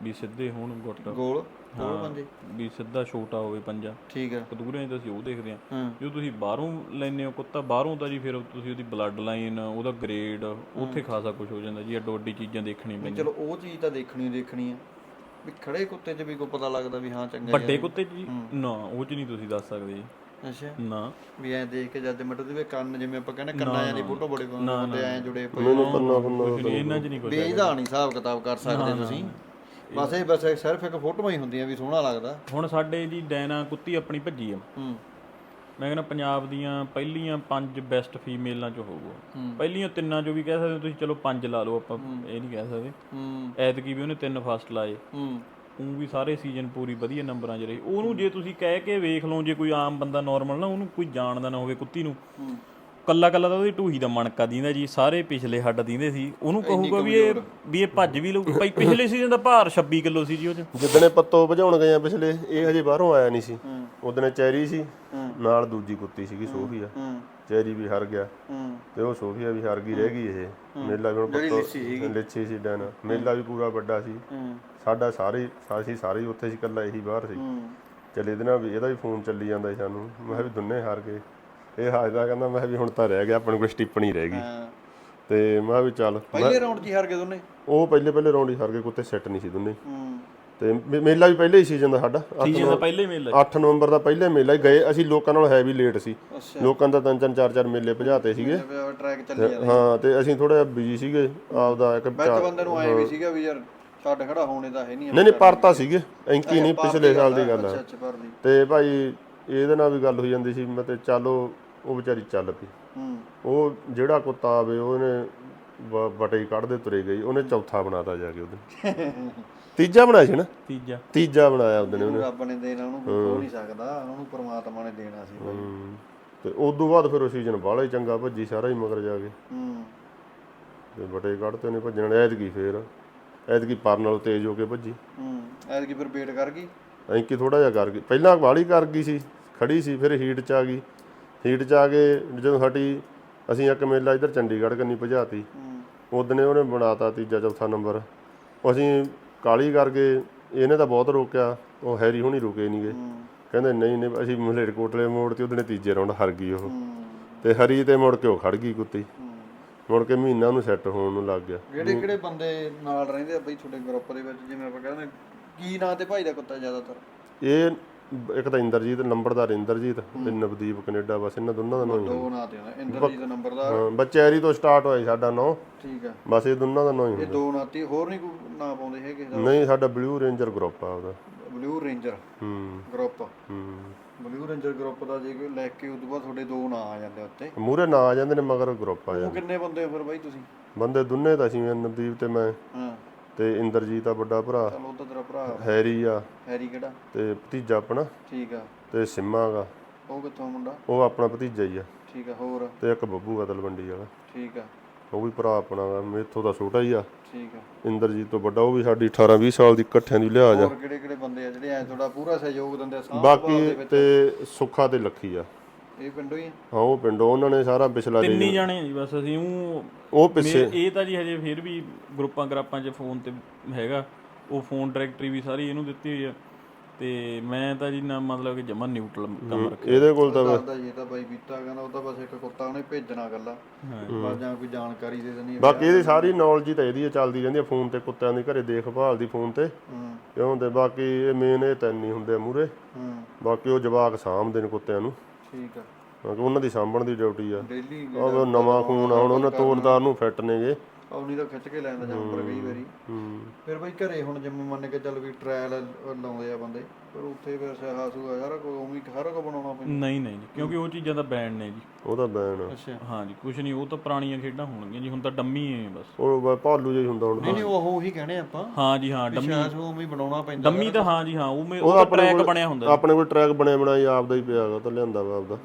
ਵੀ ਸਿੱਧੇ ਹੋਣ ਗੁੱਟ। ਗੋਲ? ਗੋਲ ਪੰਜੇ? ਵੀ ਸਿੱਧਾ ਛੋਟਾ ਹੋਵੇ ਪੰਜਾ। ਠੀਕ ਆ। ਕਤੂਰਿਆਂ 'ਚ ਤਾਂ ਅਸੀਂ ਉਹ ਦੇਖਦੇ ਹਾਂ ਹਾਂ। ਜੋ ਤੁਸੀਂ ਬਾਹਰੋਂ ਲੈਨੇ ਹੋ ਕੁੱਤਾ ਬਾਹਰੋਂ ਤਾਂ ਜੀ ਫਿਰ ਤੁਸੀਂ ਉਹਦੀ ਬਲੱਡ ਲਾਈਨ ਉਹਦਾ ਗ੍ਰੇਡ ਉੱਥੇ ਖਾਸਾ ਕੁਝ ਹੋ ਜਾਂਦਾ ਜੀ ਅੱਡੋ ਅੱਡੀ ਚੀਜ਼ਾਂ ਦੇਖਣੀ ਪੈਂਦੀਆਂ। ਚਲੋ ਉਹ ਚੀਜ਼ ਤਾਂ ਦੇਖਣੀ ਓ ਦੇਖਣੀ ਆ। ਵੀ ਖੜੇ ਕੁੱਤੇ 'ਚ ਵੀ ਕੋਈ ਪਤਾ ਲੱਗਦਾ ਵੀ ਹਾਂ ਚੰਗਾ ਵੱਡੇ ਕੁੱਤੇ 'ਚ ਜੀ? ਨਾ ਉਹ 'ਚ ਨਹੀਂ ਤੁਸੀਂ ਦੱਸ ਸਕਦੇ ਜੀ। ਅੱਛਾ। ਨਾ। ਵੀ ਐ ਦੇਖ ਕੇ ਜਦ ਮਿੰਟ ਦੇ ਕੰਨ ਜਿਵੇਂ ਆਪਾਂ ਕਹਿੰਦੇ ਕੰਨਾਂ ਦੀ ਫੋਟੋ ਬੜੇ ਹੁੰਦੇ ਐ ਜੁੜੇ ਪਏ ਮੈਨੂੰ ਪੰਨਾ ਪੰਨਾ ਕੁਛ ਨੀ, ਇਹਨਾਂ 'ਚ ਨਹੀਂ ਵੀ ਇਹਦਾ ਨਹੀਂ ਹਿਸਾਬ ਕਿਤਾਬ ਕਰ ਸਕਦੇ ਤੁਸੀਂ। ਬਸ ਇਹ ਬਸ ਸਿਰਫ ਇੱਕ ਫੋਟੋਆਂ ਹੀ ਹੁੰਦੀਆਂ ਵੀ ਸੋਹਣਾ ਲੱਗਦਾ। ਹੁਣ ਸਾਡੇ ਜੀ ਡੈਨਾ ਕੁੱਤੀ ਆਪਣੀ ਭੱਜੀ ਆ। ਹੂੰ। ਮੈਂ ਕਹਿੰਦਾ ਪੰਜਾਬ ਦੀਆਂ ਪਹਿਲੀਆਂ ਪੰਜ ਬੈਸਟ ਫੀਮੇਲਾਂ 'ਚ ਹੋਊਗਾ। ਪਹਿਲੀਆਂ ਤਿੰਨਾਂ 'ਚੋਂ ਵੀ ਕਹਿ ਸਕਦੇ ਹੋ ਤੁਸੀਂ ਚਲੋ ਪੰਜ ਲਾ ਲਓ ਆਪਾਂ ਇਹ ਨਹੀਂ ਕਹਿ ਸਕਦੇ। ਐਤਕੀ ਵੀ ਉਹਨੇ ਤਿੰਨ ਫਸਟ ਲਾਏ। ਉਹ ਵੀ ਸਾਰੇ ਸੀਜ਼ਨ ਪੂਰੀ ਵਧੀਆ ਨੰਬਰਾਂ 'ਚ ਰਹੀ। ਉਹਨੂੰ ਜੇ ਤੁਸੀਂ ਕਹਿ ਕੇ ਵੇਖ ਲਓ ਜੇ ਕੋਈ ਆਮ ਬੰਦਾ ਨਾਰਮਲ ਨਾ ਉਹਨੂੰ ਕੋਈ ਜਾਣਦਾ ਨਾ ਹੋਵੇ ਕੁੱਤੀ ਨੂੰ। ਕੱਲਾ ਕੱਲਾ ਤਾਂ ਉਹਦੀ ਢੂਹੀ ਦਾ ਮਣਕਾ ਦੀਂਦਾ ਜੀ ਸਾਰੇ ਪਿਛਲੇ ਹੱਡ ਦੀਂਦੇ ਸੀ। ਉਹਨੂੰ ਕਹੂਗਾ ਵੀ ਇਹ ਵੀ ਇਹ ਭੱਜ ਵੀ ਲਊ। ਭਾਈ ਪਿਛਲੇ ਸੀਜ਼ਨ ਦਾ ਭਾਰ 26 ਕਿਲੋ ਸੀ ਜੀ ਉਹ 'ਚ। ਜਿੱਦਣੇ ਪੱਤੋ ਭਜਾਉਣ ਗਏ ਆ ਪਿਛਲੇ ਇਹ ਹਜੇ ਬਾਹਰੋਂ ਆਇਆ ਨਹੀਂ ਸੀ। ਉਦਣੇ ਚੈਰੀ ਸੀ ਨਾਲ ਦੂਜੀ ਕੁੱਤੀ ਸੀਗੀ ਸੋਫੀਆ। ਚੈਰੀ ਵੀ ਹਰ ਗਿਆ। ਤੇ ਉਹ ਸੋਫੀਆ ਵੀ ਹਰ ਗਈ ਰਹਿ ਗਈ ਇਹ। ਮੇਲਾ ਵੀ ਹੁਣ ਪੱਤੋ। ਲਿੱਸੀ ਸੀ ਡੈਨ। ਮੇਲਾ ਵੀ ਪੂਰਾ ਵੱਡਾ ਸੀ। ਸਾਡਾ ਸਾਰੇ ਸਾਸੀ ਸਾਰੇ ਉੱਥੇ ਸੀ ਇਕੱਲਾ ਇਹੀ ਬਾਹਰ ਸੀ। ਚੱਲ ਇਹਦੇ ਨਾਲ ਵੀ ਇਹਦਾ ਵੀ ਫੋਨ ਚੱਲੀ ਜਾਂਦਾ ਸੀ ਸਾਨੂੰ। ਮੈਂ ਕਿਹਾ ਵੀ ਦੁੰਨੇ ਹਾਰ ਗਏ। ਇਹ ਹਾਜਦਾ ਕਹਿੰਦਾ ਮੈਂ ਵੀ ਹੁਣ ਤਾਂ ਰਹਿ ਗਿਆ ਆਪਣੇ ਕੋਲ ਸਟਿੱਪਣੀ ਰਹਿ ਗਈ। ਹਾਂ। ਤੇ ਮੈਂ ਵੀ ਚੱਲ ਪਹਿਲੇ ਰਾਉਂਡ 'ਚ ਹੀ ਹਾਰ ਗਏ ਦੋਨੇ? ਉਹ ਪਹਿਲੇ ਪਹਿਲੇ ਰੌਂਡ ਹੀ ਹਾਰ ਗਏ ਕੁੱਤੇ ਸੈੱਟ ਨਹੀਂ ਸੀ ਦੋਨੇ। ਹੂੰ। ਤੇ ਮੇਲਾ ਵੀ ਪਹਿਲੇ ਹੀ ਸੀਜ਼ਨ ਦਾ ਸਾਡਾ। ਸੀਜ਼ਨ ਦਾ ਪਹਿਲੇ ਮੇਲਾ। 8 ਨਵੰਬਰ ਦਾ ਪਹਿਲੇ ਮੇਲਾ ਹੀ ਗਏ। ਅਸੀਂ ਲੋਕਾਂ ਨਾਲ ਹੈ ਵੀ ਲੇਟ ਸੀ ਲੋਕਾਂ ਦਾ ਤਿੰਨ ਤਿੰਨ ਚਾਰ ਚਾਰ ਮੇਲੇ ਭਜਾਤੇ ਸੀਗੇ। ਟਰੈਕ ਚੱਲੀ ਜਾਂਦਾ। ਹਾਂ ਤੇ ਅਸੀਂ ਥੋੜਾ ਜਿਹਾ ਬਿਜ਼ੀ ਸੀਗੇ। ਆਪਦਾ ਇੱਕ ਬੰਦੇ ਨੂੰ ਆਏ ਵੀ ਸੀਗਾ ਵੀ ਯਾਰ ਛੱਡ ਖੜਾ ਹੋਣੇ ਦਾ ਹੈ ਨਹੀਂ। ਨਹੀਂ ਨਹੀਂ ਪਰਤਾ ਸੀਗੇ। ਐਂਕੀ ਨਹੀਂ ਪਿਛਲੇ ਸਾਲ ਦੀ ਗੱਲ ਦੀ ਤੇ ਭਾਈ ਇਹਦੇ ਨਾਲ ਵੀ ਗੱਲ ਹੋਈ ਜਾਂਦੀ ਸੀ ਮੈਂ ਤੇ ਚਲੋ ਉਹ ਵਿਚਾਰੀ ਚੱਲ ਪਈ। ਹੂੰ। ਉਹ ਜਿਹੜਾ ਕੁੱਤਾ ਆਵੇ ਉਹਨੇ ਬ- ਬਟੇ ਹੀ ਕੱਢਦੇ ਤੁਰੇ ਗਈ ਉਹਨੇ ਚੌਥਾ ਬਣਾਤਾ ਜਾ ਕੇ ਉਹਦੇ [laughs] ਤੀਜਾ ਬਣਾਇਆ ਸੀ ਨਾ? ਤੀਜਾ। ਤੀਜਾ ਬਣਾਇਆ ਉਹਦੇ ਨੇ ਉਹਨੂੰ। ਰੱਬ ਨੇ ਦੇਣਾ ਉਹਨੂੰ ਕੋਈ ਨਹੀਂ ਸਕਦਾ ਉਹਨੂੰ ਪ੍ਰਮਾਤਮਾ ਨੇ ਦੇਣਾ ਸੀ ਬਾਈ ਹਮ, ਤੇ ਉਸ ਤੋਂ ਬਾਅਦ ਫਿਰ ਉਹ ਸੀਜ਼ਨ ਬਾਹਲਾ ਹੀ ਚੰਗਾ ਭੱਜੀ ਸਾਰਾ ਹੀ ਮਗਰ ਜਾ ਕੇ। ਹੂੰ। ਤੇ ਬਟੇ ਕੱਢਤੇ ਨੇ ਭੱਜਣ ਐਤਕੀ ਫੇਰ ਐਤਕੀ ਪਰ ਨਾਲੋਂ ਤੇਜ਼ ਹੋ ਕੇ ਭੱਜੀ। ਹੂੰ। ਐਤਕੀ ਫਿਰ ਵੇਟ ਕਰ ਗਈ? ਐਂਕੀ ਥੋੜਾ ਜਿਹਾ ਕਰ ਗਈ। ਪਹਿਲਾਂ ਬਾਹਲੀ ਕਰ ਗਈ ਸੀ ਖੜੀ ਸੀ ਫਿਰ ਹੀਟ ਚ ਆ ਗਈ। ਹੀਟ ਚ ਆ ਕੇ ਜਦੋਂ ਹਟੀ ਅਸੀਂ ਇੱਕ ਮੇਲਾ ਇੱਧਰ ਚੰਡੀਗੜ੍ਹ ਕੰਨੀ ਭਜਾਤੀ। ਹੂੰ। ਉਹਦਨੇ ਉਹਨੇ ਬਣਾਤਾ ਤੀਜਾ ਚੌਥਾ ਨੰਬਰ। ਅਸੀਂ ਕਾਲੀ ਕਰਕੇ ਇਹਨੇ ਤਾਂ ਬਹੁਤ ਰੋਕਿਆ ਉਹ ਹੈਰੀ ਹੁਣੀ ਰੁਕੇ ਨਹੀਂਗੇ ਕਹਿੰਦੇ ਨਹੀਂ ਨਹੀਂ ਅਸੀਂ ਮਲੇਰਕੋਟਲੇ ਮੋੜ ਤੇ ਉਹਦਨੇ ਤੀਜੇ ਰਾਉਂਡ ਹਾਰ ਗਈ ਉਹ। ਤੇ ਹਰੀ ਤੇ ਮੁੜ ਕੇ ਉਹ ਖੜ ਗਈ ਕੁੱਤੀ। ਮੁੜ ਕੇ ਮਹੀਨਾ ਨੂੰ ਸੈੱਟ ਹੋਣ ਨੂੰ ਲੱਗ ਗਿਆ। ਕਿਹੜੇ ਕਿਹੜੇ ਬੰਦੇ ਨਾਲ ਰਹਿੰਦੇ ਆ ਬਈ ਤੁਹਾਡੇ ਗਰੁੱਪ ਦੇ ਵਿੱਚ? ਜਿਵੇਂ ਆਪਾਂ ਕਹਿੰਦੇ ਕੀ ਨਾਂ ਤੇ ਭਾਈ ਦਾ ਕੁੱਤਾ ਜ਼ਿਆਦਾਤਰ? ਇਹ ਇੱਕ ਤਾਂ ਇੰਦਰਜੀਤ ਨੰਬਰਦਾਰ ਇੰਦਰਜੀਤ ਤੇ ਨਵਦੀਪ ਕੈਨੇਡਾ ਬਸ ਇਹਨਾਂ ਦੋਨਾਂ ਦਾ ਨਾਂ ਹੀ ਦੋ ਨਾਂ ਤੇ ਹੁੰਦਾ ਇੰਦਰਜੀਤ ਨੰਬਰਦਾਰ। ਹਾਂ ਬੱਚੇਰੀ ਤੋਂ ਸਟਾਰਟ ਹੋਇਆ ਸੀ ਸਾਡਾ ਨਾਂ। ਠੀਕ ਆ। ਬਸ ਇਹ ਦੋਨਾਂ ਦਾ ਨਾਂ ਹੀ ਇਹ ਹੁੰਦਾ। ਦੋ ਨਾਂ ਤੇ ਹੋਰ ਨਹੀਂ ਕੋਈ ਨਾਂ ਪਾਉਂਦੇ ਹੈਗੇ ਦਾ ਨਹੀਂ ਸਾਡਾ ਬਲੂ ਰੇਂਜਰ ਗਰੁੱਪ ਆ ਉਹਦਾ। ਬਲੂ ਰੇਂਜਰ ਹੂੰ। ਗਰੁੱਪ ਹੂੰ। ਬਲੂ ਰੇਂਜਰ ਗਰੁੱਪ ਦਾ ਜੇ ਕੋਈ ਲੈ ਕੇ ਉਦੋਂ ਬਾਅਦ ਤੁਹਾਡੇ ਦੋ ਨਾਂ ਆ ਜਾਂਦੇ ਉੱਤੇ। ਮੂਰੇ ਨਾਂ ਆ ਜਾਂਦੇ ਨੇ ਮਗਰ ਗਰੁੱਪ ਆ ਉਹ ਜਾਂਦੇ ਕਿੰਨੇ ਬੰਦੇ ਹੋ ਫਿਰ ਬਾਈ ਤੁਸੀਂ? ਬੰਦੇ ਦੋਨੇ ਤਾਂ ਸੀ ਨਵਦੀਪ ਤੇ ਮੈਂ। ਹਾਂ। ਤੇ ਇੰਦਰਜੀਤ ਆ ਵੱਡਾ ਭਰਾ। ਚਲ ਉਹ ਤਾਂ ਤੇਰਾ ਭਰਾ। ਹੈਰੀ ਆ। ਹੈਰੀ ਕਿਹੜਾ? ਤੇ ਭਤੀਜਾ ਆਪਣਾ। ਠੀਕ ਆ। ਤੇ ਸਿੰਮਾ ਗਾ ਉਹ ਕਿੱਥੋਂ ਮੁੰਡਾ? ਉਹ ਆਪਣਾ ਭਤੀਜਾ ਹੀ ਆ। ਠੀਕ ਆ ਹੋਰ? ਤੇ ਇੱਕ ਬੱਬੂ ਆ ਤਲਵੰਡੀ ਵਾਲਾ। ਠੀਕ ਆ। ਉਹ ਵੀ ਭਰਾ ਆਪਣਾ ਗਾ ਮੇਥੋਂ ਦਾ ਛੋਟਾ ਹੀ ਆ। ਠੀਕ ਆ। ਇੰਦਰਜੀਤ ਤੋਂ ਵੱਡਾ ਉਹ ਵੀ ਸਾਡੀ 18 20 ਸਾਲ ਦੀ ਇਕੱਠਿਆਂ ਦੀ ਲਿਹਾਜ਼ ਆ। ਹੋਰ ਕਿਹੜੇ ਕਿਹੜੇ ਬੰਦੇ ਆ ਜਿਹੜੇ ਐ ਤੁਹਾਡਾ ਪੂਰਾ ਸਹਿਯੋਗ ਦਿੰਦੇ ਆ ਸਾਂਭ ਬਾਕੀ ਤੇ ਸੁੱਖਾ ਤੇ ਲੱਖੀ ਆ। ਇਹ ਪਿੰਡੋਂ ਹੀ ਆ? ਹਾਂ ਉਹ ਪਿੰਡੋਂ ਉਹਨਾਂ ਨੇ ਸਾਰਾ ਪਿਛਲਾ ਤਿੰਨ ਹੀ ਜਾਣੇ ਆ ਜੀ ਬਸ ਅਸੀਂ ਉਹ ਉਹ ਪਿੱਛੇ। ਮੇ- ਇਹ ਤਾਂ ਜੀ ਹਜੇ ਫਿਰ ਵੀ ਗਰੁੱਪਾਂ ਗਰਾਪਾਂ 'ਚ ਫੋਨ ਤੇ ਹੈਗਾ। ਉਹ ਫੋਨ ਡਾਇਰੈਕਟਰੀ ਵੀ ਸਾਰੀ ਇਹਨੂੰ ਦਿੱਤੀ ਹੋਈ ਆ। ਤੇ ਮੈਂ ਤਾਂ ਜੀ ਨਾ ਮਤਲਬ ਕਿ ਜਮਾ ਨਿਊਟਰਲ ਕੰਮ ਰੱਖਿਆ। ਇਹਦੇ ਕੋਲ ਤਾਂ ਦੱਸਦਾ ਜੀ ਇਹ ਤਾਂ ਬਾਈ ਬੀਤਾ ਕਹਿੰਦਾ ਉਹ ਤਾਂ ਬਸ ਇੱਕ ਕੁੱਤਾ ਉਹਨੇ ਭੇਜਣਾ ਗੱਲਾਂ ਬਸ ਜਾਂ ਕੋਈ ਜਾਣਕਾਰੀ ਦੇ ਦੇਣੀ ਆ। ਬਾਕੀ ਇਹਦੀ ਸਾਰੀ ਨੌਲੇਜ ਹੀ ਤਾਂ ਇਹਦੀ ਆ, ਚੱਲਦੀ ਰਹਿੰਦੀ ਆ ਫੋਨ ਤੇ ਕੁੱਤਿਆਂ ਦੀ ਘਰੇ ਦੇਖਭਾਲ ਦੀ ਫੋਨ ਤੇ। ਹੂੰ। ਕਿਉਂ ਤੇ ਬਾਕੀ ਇਹ ਮੇਨ ਇਹ ਤਿੰਨ ਹੁੰਦੇ ਮੂਰੇ ਹੂੰ। ਬਾਕੀ ਉਹ ਜਵਾਕ ਸਾਂਭਦੇ ਨੇ ਕੁੱਤਿਆਂ ਨੂੰ। ਠੀਕ ਆ। ਕਿਉਂਕਿ ਉਹਨਾਂ ਦੀ ਸਾਂਭਣ ਦੀ ਡਿਊਟੀ ਆ। ਡੇਲੀ ਉਹ ਨਵਾਂ ਖੂਨ ਆ ਹੁਣ ਉਹਨਾਂ ਤੋੜਦਾਰ ਨੂੰ ਫਿੱਟ ਨੇਗੇ। ਪੌਣੀ ਤਾਂ ਖਿੱਚ ਕੇ ਲੈ ਜਾਂਦਾ ਜਾਨਵਰ ਕਈ ਵਾਰੀ। ਹੂੰ ਫਿਰ ਬਈ ਘਰੇ ਹੁਣ ਜਿਵੇਂ ਮੰਨ ਕੇ ਚੱਲ ਵੀ ਟ੍ਰਾਇਲ ਲਾਉਂਦੇ ਆ ਬੰਦੇ ਪਰ ਉੱਥੇ ਫਿਰ ਸਹਾ ਸੂਆ ਸਾਰਾ ਕੋਈ ਉਵੇਂ ਹੀ ਸਾਰਾ ਕੁਝ ਬਣਾਉਣਾ ਪੈਂਦਾ। ਨਹੀਂ ਨਹੀਂ ਜੀ, ਕਿਉਂਕਿ ਉਹ ਚੀਜ਼ਾਂ ਦਾ ਬੈਨ ਨੇ ਜੀ। ਉਹਦਾ ਬੈਨ ਆ। ਅੱਛਾ। ਹਾਂ ਜੀ ਕੁਝ ਨਹੀਂ ਉਹ ਤਾਂ ਪੁਰਾਣੀਆਂ ਖੇਡਾਂ ਹੋਣਗੀਆਂ ਜੀ ਹੁਣ ਤਾਂ ਡੰਮੀ ਹੈ ਬਸ। ਉਹ ਬ- ਭਾਲੂ ਜਿਹਾ ਹੀ ਹੁੰਦਾ ਹੁਣ। ਨਹੀਂ ਨਹੀਂ ਉਹ ਉਹੀ ਕਹਿਣੇ ਆਪਾਂ ਹਾਂ ਜੀ ਹਾਂ ਡੰਮੀ। ਉਹ ਉਵੇਂ ਹੀ ਬਣਾਉਣਾ ਪੈਂਦਾ ਡੰਮੀ ਤਾਂ ਹਾਂ ਜੀ ਹਾਂ ਉਹ ਮੇ- ਉਹ ਉਹ ਆਪਣੇ ਟਰੈਕ ਕੋਲ- ਬਣਿਆ ਹੁੰਦਾ ਆਪਣੇ ਕੋਲ ਟਰੈਕ ਬਣਿਆ ਬਣਾਇਆ ਆਪਦਾ ਹੀ ਪਿਆ ਗਾ ਤਾਂ ਲਿਆਂਦਾ ਵਾ ਆਪਦਾ।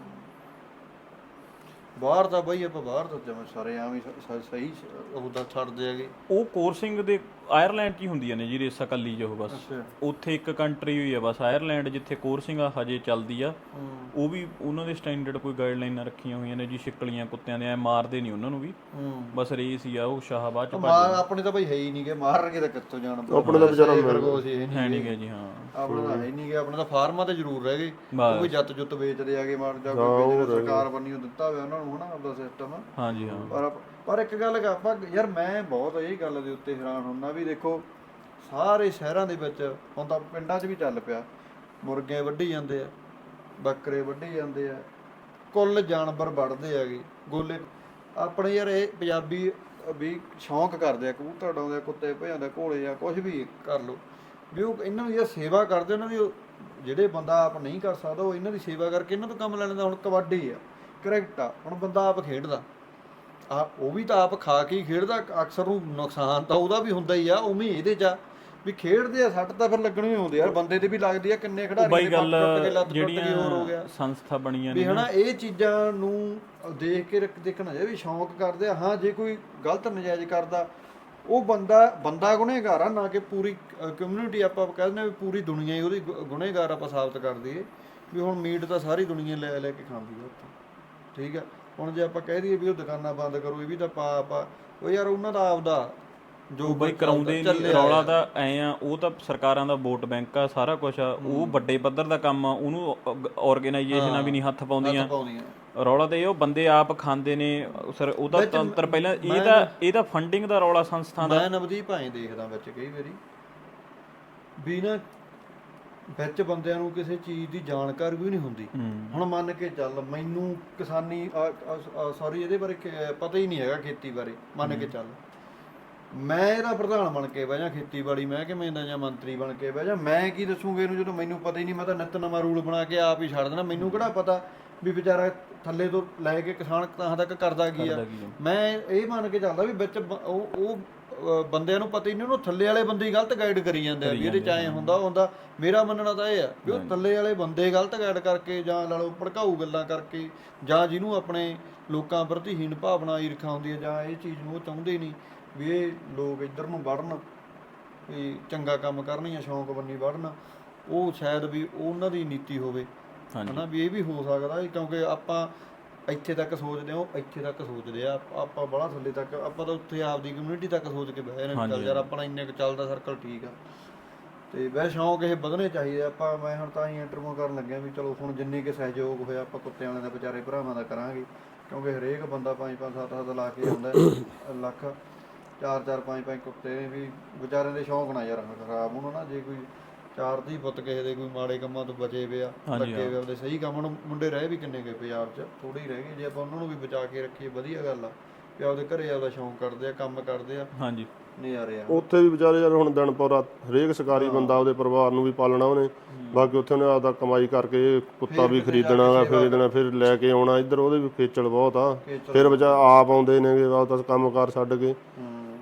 ਬਾਹਰ ਤਾਂ ਬਈ ਆਪਾਂ ਬਾਹਰ ਤਾਂ ਜਿਵੇਂ ਸਾਰੇ ਐਵੇਂ ਸ- ਸ- ਸਹੀ ਉਹਦਾ ਛੱਡਦੇ ਹੈਗੇ। ਉਹ ਕੋਰਸਿੰਗ ਦੇ ਆਇਰਲੈਂਡ 'ਚ ਹੀ ਹੁੰਦੀਆਂ ਨੇ ਜੀ ਰੇਸਾਂ ਕੱਲੀ ਜੋ ਬਸ। ਅੱਛਾ। ਉੱਥੇ ਇੱਕ ਕੰਟਰੀ ਹੋਈ ਆ ਬਸ ਆਇਰਲੈਂਡ ਜਿੱਥੇ ਕੋਰਸਿੰਗ ਆ ਹਜੇ ਚੱਲਦੀ ਆ। ਹੂੰ। ਉਹ ਵੀ ਉਹਨਾਂ ਦੇ ਸਟੈਂਡਰਡ ਕੋਈ ਗਾਈਡਲਾਈਨਾਂ ਰੱਖੀਆਂ ਹੋਈਆਂ ਨੇ ਜੀ ਛਿੱਕਲੀਆਂ ਕੁੱਤਿਆਂ ਦੇ ਐ ਮਾਰਦੇ ਨਹੀਂ ਉਹਨਾਂ ਨੂੰ ਵੀ। ਹੂੰ। ਬਸ ਰੇਸ ਹੀ ਆ ਉਹ ਸ਼ਾਹਬਾਦ ਚ ਮਾਰ ਆਪਣੇ ਤਾਂ ਬਈ ਹੈ ਹੀ ਨਹੀਂਗੇ ਮਾਰਨਗੇ ਤਾਂ ਕਿੱਥੋਂ ਜਾਣ ਆਪਣੇ ਤਾਂ ਵਿਚਾਰਾ ਖਰਗੋਸ਼ ਹੀ ਹੈ ਹੈ ਨਹੀਂ ਗੇ। ਜੀ ਹਾਂ। ਆਪਣੇ ਤਾਂ ਹੈ ਨਹੀਂਗੇ ਆਪਣੇ ਤਾਂ ਫਾਰਮਾਂ ਤੇ ਜ਼ਰੂਰ ਰਹਿ ਗਏ। ਉਹ ਵੀ ਜੱਤ ਜੁੱਤ ਵੇਚਦੇ ਆਗੇ ਮਾਰ ਜਾ ਕੋਈ ਸਰਕਾਰ ਬੰਨੀ ਦਿੱਤਾ ਹੋਇਆ ਉਹਨਾਂ ਨੂੰ। ਹਨਾ ਆਪਦਾ ਸਿਸਟਮ ਹਾਂ ਜੀ ਹਾਂ। ਪਰ ਪਰ ਇੱਕ ਗੱਲ ਕਿ ਆਪਾਂ ਯਾਰ ਮੈਂ ਬਹੁਤ ਇਹ ਗੱਲ ਦੇ ਉੱਤੇ ਹੈਰਾਨ ਹੁੰਨਾ ਵੀ ਦੇਖੋ ਸਾਰੇ ਸ਼ਹਿਰਾਂ ਦੇ ਵਿੱਚ ਹੁਣ ਤਾਂ ਪਿੰਡਾਂ 'ਚ ਵੀ ਚੱਲ ਪਿਆ। ਮੁਰਗੇ ਵੱਢੀ ਜਾਂਦੇ ਆ ਬੱਕਰੇ ਵੱਢੀ ਜਾਂਦੇ ਆ ਕੁੱਲ ਜਾਨਵਰ ਵੱਢਦੇ ਆਗੇ ਗੋਲੇ। ਆਪਣੇ ਯਾਰ ਇਹ ਪੰਜਾਬੀ ਵੀ ਸ਼ੌਂਕ ਕਰਦੇ ਆ ਕਬੂਤਰ ਉਡਾਉਂਦੇ ਆ ਕੁੱਤੇ ਭਜਾਉਂਦੇ ਆ ਘੋੜੇ ਆ ਕੁਝ ਵੀ ਕਰ ਲੋ ਵੀ ਉਹ ਇਹਨਾਂ ਦੀ ਸੇਵਾ ਕਰਦੇ ਉਹਨਾਂ ਦੀ ਜਿਹੜੇ ਬੰਦਾ ਆਪ ਨਹੀਂ ਕਰ ਸਕਦਾ ਉਹ ਇਹਨਾਂ ਦੀ ਸੇਵਾ ਕਰਕੇ ਇਹਨਾਂ ਤੋਂ ਕੰਮ ਲੈ ਲੈਂਦਾ ਹੁਣ ਕਬੱਡੀ ਆ। ਕ੍ਰਿਕਟ ਆ ਹੁਣ ਬੰਦਾ ਆਪ ਖੇਡਦਾ। ਆ ਉਹ ਵੀ ਤਾਂ ਆਪ ਖਾ ਕੇ ਹੀ ਖੇਡਦਾ ਅਕਸਰ ਨੂੰ ਨੁਕਸਾਨ ਤਾਂ ਉਹਦਾ ਵੀ ਹੁੰਦਾ ਹੀ ਆ ਉਵੇਂ ਇਹਦੇ ਚ ਆ। ਵੀ ਖੇਡਦੇ ਆ ਸੱਟ ਤਾਂ ਫਿਰ ਲੱਗਣੀ ਹੀ ਹੁੰਦੀ ਆ ਯਾਰ ਬੰਦੇ ਤੇ ਵੀ ਲੱਗਦੀ ਆ ਕਿੰਨੇ ਖਿਡਾਰੀ ਬਾਈ ਦੇ ਗੱਲ ਪੱਟ ਕੇ ਲੱਤ ਟੁੱਟ ਗਈ ਹੋਰ ਹੋ ਗਿਆ। ਜਿਹੜੀਆਂ ਸੰਸਥਾ ਬਣੀਆਂ ਵੀ ਨੇ ਹਨਾ ਇਹ ਚੀਜ਼ਾਂ ਨੂੰ ਦੇਖ ਕੇ ਰੱਖ ਦੇਖਣਾ ਚਾਹੀਦਾ ਵੀ ਸ਼ੌਂਕ ਕਰਦੇ ਆ। ਹਾਂ ਜੇ ਕੋਈ ਗਲਤ ਨਜਾਇਜ਼ ਕਰਦਾ ਉਹ ਬੰਦਾ ਬੰਦਾ ਗੁਨੇਗਾਰ ਆ ਨਾ ਕਿ ਪੂਰੀ ਕਮਿਊਨਿਟੀ ਆਪਾਂ ਕਹਿੰਦੇ ਵੀ ਪੂਰੀ ਦੁਨੀਆ ਹੀ ਉਹਦੀ ਗੁਨੇਗਾਰ ਆਪਾਂ ਸਾਬਤ ਕਰ ਦਈਏ। ਵੀ ਹੁਣ ਮੀਟ ਤਾਂ ਸਾਰੀ ਦੁਨੀਆ ਲੈ ਲੈ ਕੇ ਖਾਂਦੀ ਆ ਉੱਥੇ। ਠੀਕ ਆ ਹੁਣ ਜੇ ਆਪਾਂ ਕਹਿ ਦਈਏ ਵੀ ਉਹ ਦੁਕਾਨਾਂ ਬੰਦ ਕਰੋ ਇਹ ਵੀ ਤਾਂ ਪਾ ਪਾ ਉਹ ਯਾਰ ਉਹਨਾਂ ਦਾ ਆਪਦਾ ਜੋ ਬਈ ਕਰਾਉਂਦੇ ਨਹੀਂ ਰੌਲਾ ਤਾਂ ਐ ਆ ਉਹ ਤਾਂ ਸਰਕਾਰਾਂ ਦਾ ਵੋਟ ਬੈਂਕ ਆ ਸਾਰਾ ਕੁਝ ਆ ਉਹ ਵੱਡੇ ਪੱਧਰ ਦਾ ਕੰਮ ਆ ਉਹਨੂੰ ਆਰਗੇਨਾਈਜੇਸ਼ਨਾਂ ਵੀ ਨਹੀਂ ਹੱਥ ਪਾਉਂਦੀਆਂ। ਰੌਲਾ ਤਾਂ ਇਹ ਉਹ ਬੰਦੇ ਆਪ ਖਾਂਦੇ ਨੇ ਸਰ ਉਹਦਾ ਤੰਤਰ ਪਹਿਲਾਂ ਇਹਦਾ ਇਹਦਾ ਫੰਡਿੰਗ ਦਾ ਰੌਲਾ ਸੰਸਥਾ ਦਾ। ਮੈਂ ਨਵਦੀਪ ਭਾਈ ਦੇਖਦਾ ਵਿੱਚ ਕਈ ਵਾਰੀ। ਵੀ ਨਾ ਵਿੱਚ ਬੰਦਿਆਂ ਨੂੰ ਕਿਸੇ ਚੀਜ਼ ਦੀ ਜਾਣਕਾਰੀ ਵੀ ਨਹੀਂ ਹੁੰਦੀ। ਹੁਣ ਮੰਨ ਕੇ ਚੱਲ ਮੈਨੂੰ ਕਿਸਾਨੀ ਸੌਰੀ ਇਹਦੇ ਬਾਰੇ ਪਤਾ ਹੀ ਨਹੀਂ ਹੈਗਾ ਖੇਤੀ ਬਾਰੇ ਮੰਨ ਕੇ ਚੱਲ। ਮੈਂ ਇਹਦਾ ਪ੍ਰਧਾਨ ਬਣ ਕੇ ਬਹਿ ਜਾ ਖੇਤੀਬਾੜੀ ਮਹਿਕਮੇ ਦਾ ਜਾਂ ਮੰਤਰੀ ਬਣ ਕੇ ਬਹਿ ਜਾ ਮੈਂ ਕੀ ਦੱਸੂਗੇ ਇਹਨੂੰ ਜਦੋਂ ਮੈਨੂੰ ਪਤਾ ਹੀ ਨਹੀਂ ਮੈਂ ਤਾਂ ਨਿੱਤ ਨਵਾਂ ਰੂਲ ਬਣਾ ਕੇ ਆਪ ਹੀ ਛੱਡ ਦੇਣਾ। ਮੈਨੂੰ ਕਿਹੜਾ ਪਤਾ ਵੀ ਵਿਚਾਰਾ ਥੱਲੇ ਤੋਂ ਲੈ ਕੇ ਕਿਸਾਨ ਤਾਂ ਤੱਕ ਕਰਦਾ ਕੀ ਆ। ਮੈਂ ਇਹ ਮੰਨ ਕੇ ਚੱਲਦਾ ਵੀ ਵਿੱਚ ਉਹ ਉਹ ਬੰਦਿਆਂ ਨੂੰ ਪਤਾ ਹੀ ਨਹੀਂ ਉਹਨੂੰ ਥੱਲੇ ਵਾਲੇ ਬੰਦੇ ਹੀ ਗਲਤ ਗਾਈਡ ਕਰੀ ਜਾਂਦੇ ਆ ਵੀ ਇਹਦੇ ਚ ਐਂ ਹੁੰਦਾ ਹੁੰਦਾ। ਮੇਰਾ ਮੰਨਣਾ ਤਾਂ ਇਹ ਆ ਵੀ ਉਹ ਥੱਲੇ ਵਾਲੇ ਬੰਦੇ ਗਲਤ ਗਾਈਡ ਕਰਕੇ ਜਾਂ ਲਾ ਲਓ ਭੜਕਾਊ ਗੱਲਾਂ ਕਰਕੇ ਜਾਂ ਜਿਹਨੂੰ ਆਪਣੇ ਲੋਕਾਂ ਪ੍ਰਤੀ ਹੀਣ ਭਾਵਨਾ ਈਰਖਾ ਹੁੰਦੀ ਹੈ ਜਾਂ ਇਹ ਚੀਜ਼ ਨੂੰ ਉਹ ਚਾਹੁੰਦੇ ਨਹੀਂ ਵੀ ਇਹ ਲੋਕ ਇੱਧਰ ਨੂੰ ਵੜਨ ਵੀ ਚੰਗਾ ਕੰਮ ਕਰਨ ਜਾਂ ਸ਼ੌਂਕ ਬੰਨੀ ਵੜਨ ਉਹ ਸ਼ਾਇਦ ਵੀ ਉਹਨਾਂ ਦੀ ਨੀਤੀ ਹੋਵੇ। ਹਾਂਜੀ। ਹਨਾ ਵੀ ਇਹ ਵੀ ਹੋ ਸਕਦਾ ਕਿਉਂਕਿ ਆਪਾਂ ਇੱਥੇ ਤੱਕ ਸੋਚਦੇ ਹਾਂ ਇੱਥੇ ਤੱਕ ਸੋਚਦੇ ਆ ਆਪਾਂ- ਆਪਾਂ ਬੜਾ ਥੱਲੇ ਤੱਕ ਆਪਾਂ ਤਾਂ ਉੱਥੇ ਆਪਦੀ ਕਮਿਊਨਿਟੀ ਤੱਕ ਸੋਚ ਕੇ ਬਹਿ ਰਹੇ ਨੇ ਚੱਲ ਯਾਰ ਆਪਣਾ ਇੰਨੇ ਕੁ ਚੱਲਦਾ ਸਰਕਲ ਠੀਕ ਆ ਤੇ ਵੈ ਸ਼ੌਂਕ ਇਹ ਵਧਣੇ ਚਾਹੀਦੇ ਆ। ਆਪਾਂ ਮੈਂ ਹੁਣ ਤਾਂ ਹੀ ਇੰਟਰਵਿਊ ਕਰਨ ਲੱਗਿਆ ਵੀ ਚਲੋ ਹੁਣ ਜਿੰਨੇ ਕੇ ਸਹਿਯੋਗ ਹੋਇਆ ਆਪਾਂ ਕੁੱਤੇ ਵਾਲਿਆਂ ਦਾ ਵਿਚਾਰੇ ਭਰਾਵਾਂ ਦਾ ਕਰਾਂਗੇ ਕਿਉਂਕਿ ਹਰੇਕ ਬੰਦਾ 5 5 7 7 ਲਾ ਕੇ ਆਉਂਦਾ ਹੈ। ਲੱਖ 4 4 5 5 ਕੁੱਤੇ ਵੀ ਵਿਚਾਰਿਆਂ ਦੇ ਸ਼ੌਂਕ ਨਾ ਯਾਰ ਖਰਾਬ ਹੋਣ ਨਾ ਜੇ ਕੋਈ ਚਾਰ ਦੀ ਪੁੱਤ ਕਿਸੇ ਦੇ ਕੋਈ ਮਾੜੇ ਕੰਮਾਂ ਤੋਂ ਬਚੇ ਵੇ ਆ ਲੱਗੇ ਵੇ ਉਹਦੇ। ਸਹੀ ਕੰਮ ਨੂੰ ਮੁੰਡੇ ਰਹਿ ਵੀ ਕਿੰਨੇ ਗਏ ਪੰਜਾਬ 'ਚ ਥੋੜੇ ਹੀ ਰਹਿ ਗਏ। ਜੇ ਆਪਾਂ ਉਹਨਾਂ ਨੂੰ ਵੀ ਬਚਾ ਕੇ ਰੱਖੀਏ ਵਧੀਆ ਗੱਲ ਆ ਵੀ ਆਪਦੇ ਘਰੇ ਆਪਦਾ ਸ਼ੌਂਕ ਕਰਦੇ ਆ ਕੰਮ ਕਰਦੇ ਆ। ਹਾਂਜੀ। ਨਜ਼ਾਰੇ ਆ। ਉੱਥੇ ਵੀ ਵਿਚਾਰੇ ਯਾਰ ਹੁਣ ਦਿਨ ਪੌਰਾ ਹਰੇਕ ਸਰਕਾਰੀ ਬੰਦਾ ਉਹਦੇ ਪਰਿਵਾਰ ਨੂੰ ਵੀ ਪਾਲਣਾ ਉਹਨੇ। ਬਾਕੀ ਉੱਥੇ ਉਹਨੇ ਆਪਦਾ ਕਮਾਈ ਕਰਕੇ ਕੁੱਤਾ ਵੀ ਖਰੀਦਣਾ ਗਾ ਖਰੀਦਣਾ ਫਿਰ ਲੈ ਕੇ ਆਉਣਾ। ਇੱਧਰ ਉਹਦੇ ਵੀ ਖੇਚਲ ਬਹੁਤ ਆ। ਫਿਰ ਵਿਚਾਰ ਆਪ ਆਉਂਦੇ ਨੇਗੇ ਆਪਦਾ ਕੰਮਕਾਰ ਛੱਡ ਕੇ।